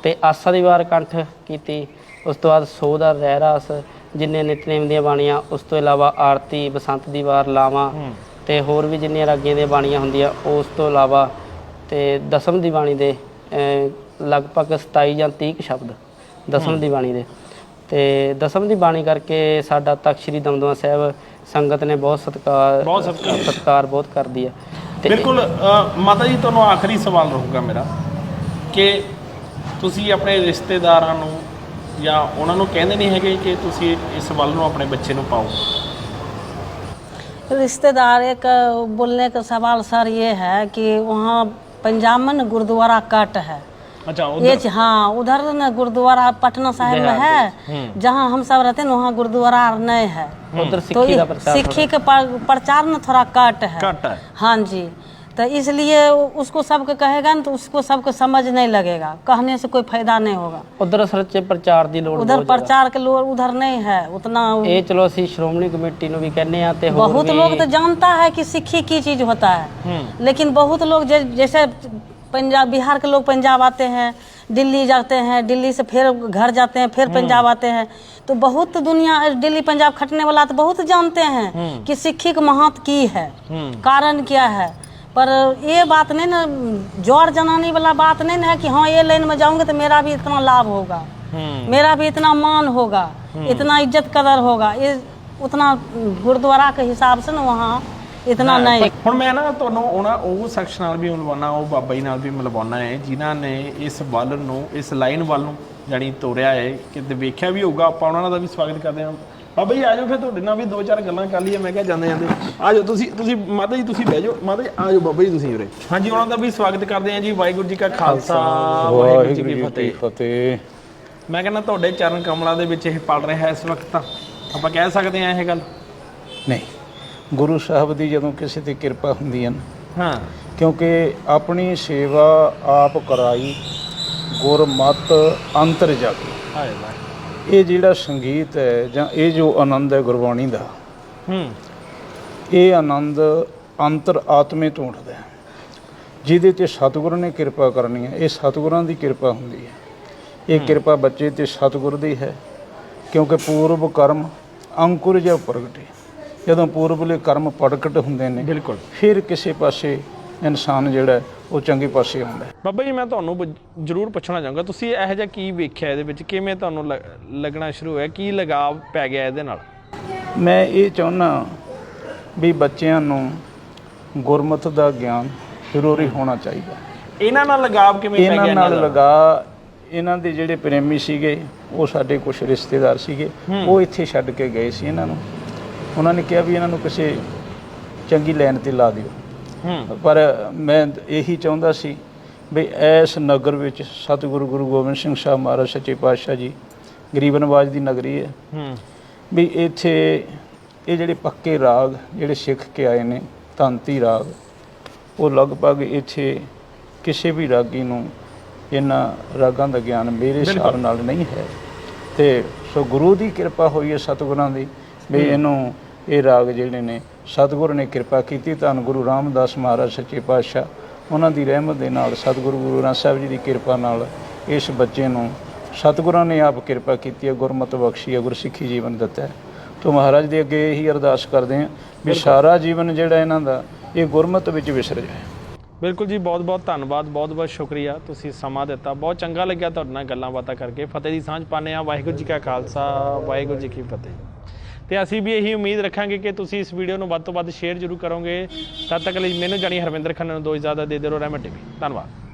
ਤੇ ਆਸਾ ਦੀ ਵਾਰ ਕੰਠ ਕੀਤੀ ਉਸ ਤੋਂ ਬਾਅਦ ਸੋ ਦਾ ਰਹਿ ਰਾਸ ਜਿੰਨੇ ਨਿਤਨੇਮ ਦੀਆਂ ਬਾਣੀਆਂ ਉਸ ਤੋਂ ਇਲਾਵਾ ਆਰਤੀ ਬਸੰਤ ਦੀ ਵਾਰ ਲਾਵਾਂ ਤੇ ਹੋਰ ਵੀ ਜਿੰਨੀਆਂ ਰਾਗੀਆਂ ਦੀਆਂ ਬਾਣੀਆਂ ਹੁੰਦੀਆਂ ਉਸ ਤੋਂ ਇਲਾਵਾ ਤੇ ਦਸਮ ਦੀ ਬਾਣੀ ਦੇ ਲਗਭਗ 27 ਜਾਂ 30 ਕੁ ਸ਼ਬਦ। ਦਸਮ ਦੀ ਬਾਣੀ ਦੇ ਤੇ ਦਸਮ ਦੀ ਬਾਣੀ ਕਰਕੇ ਸਾਡਾ ਤਖਤ ਸ੍ਰੀ ਦਮਦਮਾ ਸਾਹਿਬ ਸੰਗਤ ਨੇ ਬਹੁਤ ਸਤਿਕਾਰ ਬਹੁਤ ਸਤਿਕਾਰ। ਸਤਿਕਾਰ ਬਹੁਤ ਕਰਦੀ ਆ ਤੇ ਬਿਲਕੁਲ ਅ, ਮਾਤਾ ਜੀ ਤੁਹਾਨੂੰ ਆਖਰੀ ਸਵਾਲ ਰਹੂਗਾ ਮੇਰਾ ਕਿ ਤੁਸੀਂ ਆਪਣੇ ਰਿਸ਼ਤੇਦਾਰਾਂ ਨੂੰ ਜਾਂ ਉਹਨਾਂ ਨੂੰ ਕਹਿੰਦੇ ਨਹੀਂ ਹੈਗੇ ਕਿ ਤੁਸੀਂ ਇਸ ਵੱਲ ਨੂੰ ਆਪਣੇ ਬੱਚੇ ਨੂੰ ਪਾਓ रिश्तेदार एक बोलने का सवाल सर ये है कि वहाँ पंजाब में न गुरुद्वारा कट है अच्छा हाँ उधर न गुरुद्वारा पटना साहिब में है। हम्म। जहाँ हम सब रहते वहाँ गुरुद्वारा नहीं है। हम्म। तो सिक्खी के प्रचार न थोड़ा कट है। हाँ। जी। तो इसलिए उसको सबको कहेगा ना तो उसको सबको समझ नहीं लगेगा। कहने से कोई फ़ायदा नहीं होगा। उधर सच्चे प्रचार दी लोड़ उधर प्रचार के लोग उधर नहीं है उतना ए चलो सी श्रोमणी कमेटी नु भी कहने आते हो बहुत लोग तो जानता है कि सिक्खी की चीज़ होता है। हम्म। लेकिन बहुत लोग जैसे पंजाब बिहार के लोग पंजाब आते हैं दिल्ली जाते हैं दिल्ली से फिर घर जाते हैं फिर पंजाब आते हैं। तो बहुत दुनिया दिल्ली पंजाब खटने वाला तो बहुत जानते हैं कि सिक्खी का महत्व की है कारण क्या है। पर ये बात नहीं ना ज़ोर जनाने वाला बात नहीं ना है कि हाँ ये लाइन में जाऊँगे तो मेरा भी इतना लाभ होगा। मेरा भी इतना मान होगा इतना इज़्ज़त कदर होगा। ये उतना गुरुद्वारा के हिसाब से ना वहाँ ਇਤਨਾ ਨਹੀਂ ਹੁਣ ਮੈਂ ਨਾ ਤੁਹਾਨੂੰ ਉਹਨਾਂ ਉਹ ਸੈਕਸ਼ਨ ਨਾਲ ਵੀ ਮਿਲਵਾਉਣਾ ਉਹ ਬਾਬਾ ਜੀ ਨਾਲ ਵੀ ਮਿਲਵਾਉਣਾ ਹੈ ਜਿਨ੍ਹਾਂ ਨੇ ਇਸ ਵੱਲ ਨੂੰ ਇਸ ਲਾਈਨ ਵੱਲ ਨੂੰ ਜਾਨੀ ਤੋਰਿਆ ਹੈ ਕਿ ਤੇ ਵੀ ਹੋਊਗਾ ਆਪਾਂ ਉਹਨਾਂ ਦਾ ਵੀ ਸਵਾਗਤ ਕਰਦੇ ਹਾਂ। ਬਾਬਾ ਜੀ ਆਜੋ ਫਿਰ ਤੁਹਾਡੇ ਨਾਲ ਵੀ ਦੋ ਚਾਰ ਗੱਲਾਂ ਕਰ ਲਈਏ ਮੈਂ ਕਿਹਾ ਜਾਂਦੇ ਜਾਂਦੇ। ਆਜੋ ਤੁਸੀਂ ਤੁਸੀਂ ਮਾਤਾ ਜੀ ਤੁਸੀਂ ਬਹਿ ਜਾਓ। ਮਾਤਾ ਜੀ ਆਜੋ ਬਾਬਾ ਜੀ ਤੁਸੀਂ ਉਰੇ। ਹਾਂਜੀ ਉਹਨਾਂ ਦਾ ਵੀ ਸਵਾਗਤ ਕਰਦੇ ਹਾਂ ਜੀ ਵਾਹਿਗੁਰੂ ਜੀ ਕਾ ਖਾਲਸਾ ਵਾਹਿਗੁਰੂ ਜੀ ਕੀ ਫਤਿਹ। ਮੈਂ ਕਹਿੰਦਾ ਤੁਹਾਡੇ ਚਰਨ ਕਮਲਾਂ ਦੇ ਵਿੱਚ ਇਹ ਪੜ ਰਿਹਾ ਇਸ ਵਕਤ ਆਪਾਂ ਕਹਿ ਸਕਦੇ ਹਾਂ ਇਹ ਗੱਲ? ਨਹੀਂ। ਗੁਰੂ ਸਾਹਿਬ ਦੀ ਜਦੋਂ ਕਿਸੇ ਤੇ ਕਿਰਪਾ ਹੁੰਦੀ ਹੈ ਨਾ ਹਾਂ। ਕਿਉਂਕਿ ਆਪਣੀ ਸੇਵਾ ਆਪ ਕਰਾਈ ਗੁਰਮਤ ਅੰਤਰ ਜਾਗੀ। ਹਾਏ ਵਾਹਿ। ਇਹ ਜਿਹੜਾ ਸੰਗੀਤ ਹੈ ਜਾਂ ਇਹ ਜੋ ਆਨੰਦ ਹੈ ਗੁਰਬਾਣੀ ਦਾ ਹੂੰ। ਇਹ ਆਨੰਦ ਅੰਤਰ ਆਤਮੇ ਤੋਂ ਉੱਠਦਾ ਹੈ। ਜਿਹਦੇ ਤੇ ਸਤਿਗੁਰੂ ਨੇ ਕਿਰਪਾ ਕਰਨੀ ਹੈ ਇਹ ਸਤਿਗੁਰਾਂ ਦੀ ਕਿਰਪਾ ਹੁੰਦੀ ਹੈ। ਇਹ ਕਿਰਪਾ ਬੱਚੇ ਤੇ ਸਤਿਗੁਰ ਦੀ ਹੈ ਕਿਉਂਕਿ ਪੂਰਵ ਕਰਮ ਅੰਕੁਰ ਜਿਹਾ ਪ੍ਰਗਟੇ। ਜਦੋਂ ਪੂਰਬਲੇ ਕਰਮ ਪ੍ਰਗਟ ਹੁੰਦੇ ਨੇ ਬਿਲਕੁਲ। ਫਿਰ ਕਿਸੇ ਪਾਸੇ ਇਨਸਾਨ ਜਿਹੜਾ ਉਹ ਚੰਗੇ ਪਾਸੇ ਆਉਂਦਾ। ਬਾਬਾ ਜੀ ਮੈਂ ਤੁਹਾਨੂੰ ਜ਼ਰੂਰ ਪੁੱਛਣਾ ਚਾਹਾਂਗਾ ਤੁਸੀਂ ਇਹੋ ਜਿਹਾ ਕੀ ਵੇਖਿਆ ਇਹਦੇ ਵਿੱਚ? ਕਿਵੇਂ ਤੁਹਾਨੂੰ ਲੱਗਣਾ ਸ਼ੁਰੂ ਹੋਇਆ? ਕੀ ਲਗਾਵ ਪੈ ਗਿਆ ਇਹਦੇ ਨਾਲ? ਮੈਂ ਇਹ ਚਾਹੁੰਦਾ ਵੀ ਬੱਚਿਆਂ ਨੂੰ ਗੁਰਮਤਿ ਦਾ ਗਿਆਨ ਜ਼ਰੂਰੀ ਹੋਣਾ ਚਾਹੀਦਾ। ਇਹਨਾਂ ਨਾਲ ਲਗਾਵ ਕਿਵੇਂ ਪੈ ਗਿਆ ਇਹਨਾਂ ਨਾਲ? ਲਗਾ ਇਹਨਾਂ ਦੇ ਜਿਹੜੇ ਪ੍ਰੇਮੀ ਸੀਗੇ ਉਹ ਸਾਡੇ ਕੁਝ ਰਿਸ਼ਤੇਦਾਰ ਸੀਗੇ ਉਹ ਇੱਥੇ ਛੱਡ ਕੇ ਗਏ ਸੀ ਇਹਨਾਂ ਨੂੰ। ਉਹਨਾਂ ਨੇ ਕਿਹਾ ਵੀ ਇਹਨਾਂ ਨੂੰ ਕਿਸੇ ਚੰਗੀ ਲਾਈਨ ਤੇ ਲਾ ਦਿਓ। ਹੂੰ। ਪਰ ਮੈਂ ਇਹੀ ਚਾਹੁੰਦਾ ਸੀ ਵੀ ਇਸ ਨਗਰ ਵਿੱਚ ਸਤਿਗੁਰੂ ਗੁਰੂ ਗੋਬਿੰਦ ਸਿੰਘ ਸਾਹਿਬ ਮਹਾਰਾਜ ਸੱਚੇ ਪਾਤਸ਼ਾਹ ਜੀ ਗਰੀਬ ਨਵਾਜ ਦੀ ਨਗਰੀ ਹੈ। ਹੂੰ। ਵੀ ਇੱਥੇ ਇਹ ਜਿਹੜੇ ਪੱਕੇ ਰਾਗ ਜਿਹੜੇ ਸਿੱਖ ਕੇ ਆਏ ਨੇ ਤੰਤੀ ਰਾਗ ਉਹ ਲਗਭਗ ਇੱਥੇ ਕਿਸੇ ਵੀ ਰਾਗੀ ਨੂੰ ਇਹਨਾਂ ਰਾਗਾਂ ਦਾ ਗਿਆਨ ਮੇਰੇ ਹਿਸਾਬ ਨਾਲ ਨਹੀਂ ਹੈ। ਤੇ ਸੋ ਗੁਰੂ ਦੀ ਕਿਰਪਾ ਹੋਈ ਹੈ ਸਤਿਗੁਰਾਂ ਦੀ ਵੀ ਇਹਨੂੰ ਇਹ ਰਾਗ ਜਿਹੜੇ ਨੇ ਸਤਿਗੁਰ ਨੇ ਕਿਰਪਾ ਕੀਤੀ ਧੰਨ ਗੁਰੂ ਰਾਮਦਾਸ ਮਹਾਰਾਜ ਸੱਚੇ ਪਾਤਸ਼ਾਹ। ਉਹਨਾਂ ਦੀ ਰਹਿਮਤ ਦੇ ਨਾਲ ਸਤਿਗੁਰੂ ਗੁਰੂ ਗ੍ਰੰਥ ਸਾਹਿਬ ਜੀ ਦੀ ਕਿਰਪਾ ਨਾਲ ਇਸ ਬੱਚੇ ਨੂੰ ਸਤਿਗੁਰਾਂ ਨੇ ਆਪ ਕਿਰਪਾ ਕੀਤੀ ਹੈ ਗੁਰਮਤਿ ਬਖਸ਼ੀ ਹੈ ਗੁਰਸਿੱਖੀ ਜੀਵਨ ਦਿੱਤਾ ਹੈ। ਤੋਂ ਮਹਾਰਾਜ ਦੇ ਅੱਗੇ ਇਹੀ ਅਰਦਾਸ ਕਰਦੇ ਹਾਂ ਵੀ ਸਾਰਾ ਜੀਵਨ ਜਿਹੜਾ ਇਹਨਾਂ ਦਾ ਇਹ ਗੁਰਮਤਿ ਵਿੱਚ ਵਿਸਰ ਜਾਏ। ਬਿਲਕੁਲ ਜੀ ਬਹੁਤ ਬਹੁਤ ਧੰਨਵਾਦ ਬਹੁਤ ਬਹੁਤ ਸ਼ੁਕਰੀਆ ਤੁਸੀਂ ਸਮਾਂ ਦਿੱਤਾ। ਬਹੁਤ ਚੰਗਾ ਲੱਗਿਆ ਤੁਹਾਡੇ ਨਾਲ ਗੱਲਾਂ ਬਾਤਾਂ ਕਰਕੇ। ਫਤਿਹ ਦੀ ਸਾਂਝ ਪਾਣੇ ਆ ਵਾਹਿਗੁਰੂ ਜੀ ਕਾ ਖਾਲਸਾ ਵਾਹਿਗੁਰੂ ਜੀ ਕੀ ਫਤਿਹ। ਤੇ ਅਸੀਂ ਵੀ ਇਹੀ ਉਮੀਦ ਰੱਖਾਂਗੇ ਕਿ ਤੁਸੀਂ ਇਸ ਵੀਡੀਓ ਨੂੰ ਵੱਧ ਤੋਂ ਵੱਧ ਸ਼ੇਅਰ ਜ਼ਰੂਰ ਕਰੋਗੇ। ਤਦ ਤੱਕ ਲਈ ਮੈਨੂੰ ਜਾਣੀ ਹਰਵਿੰਦਰ ਖੰਨਾ ਨੂੰ ਦੋ ਇਜਾਜ਼ਤ ਦੇ ਦਿਓ ਰਹਿਮਤ ਟੀਵੀ। ਧੰਨਵਾਦ।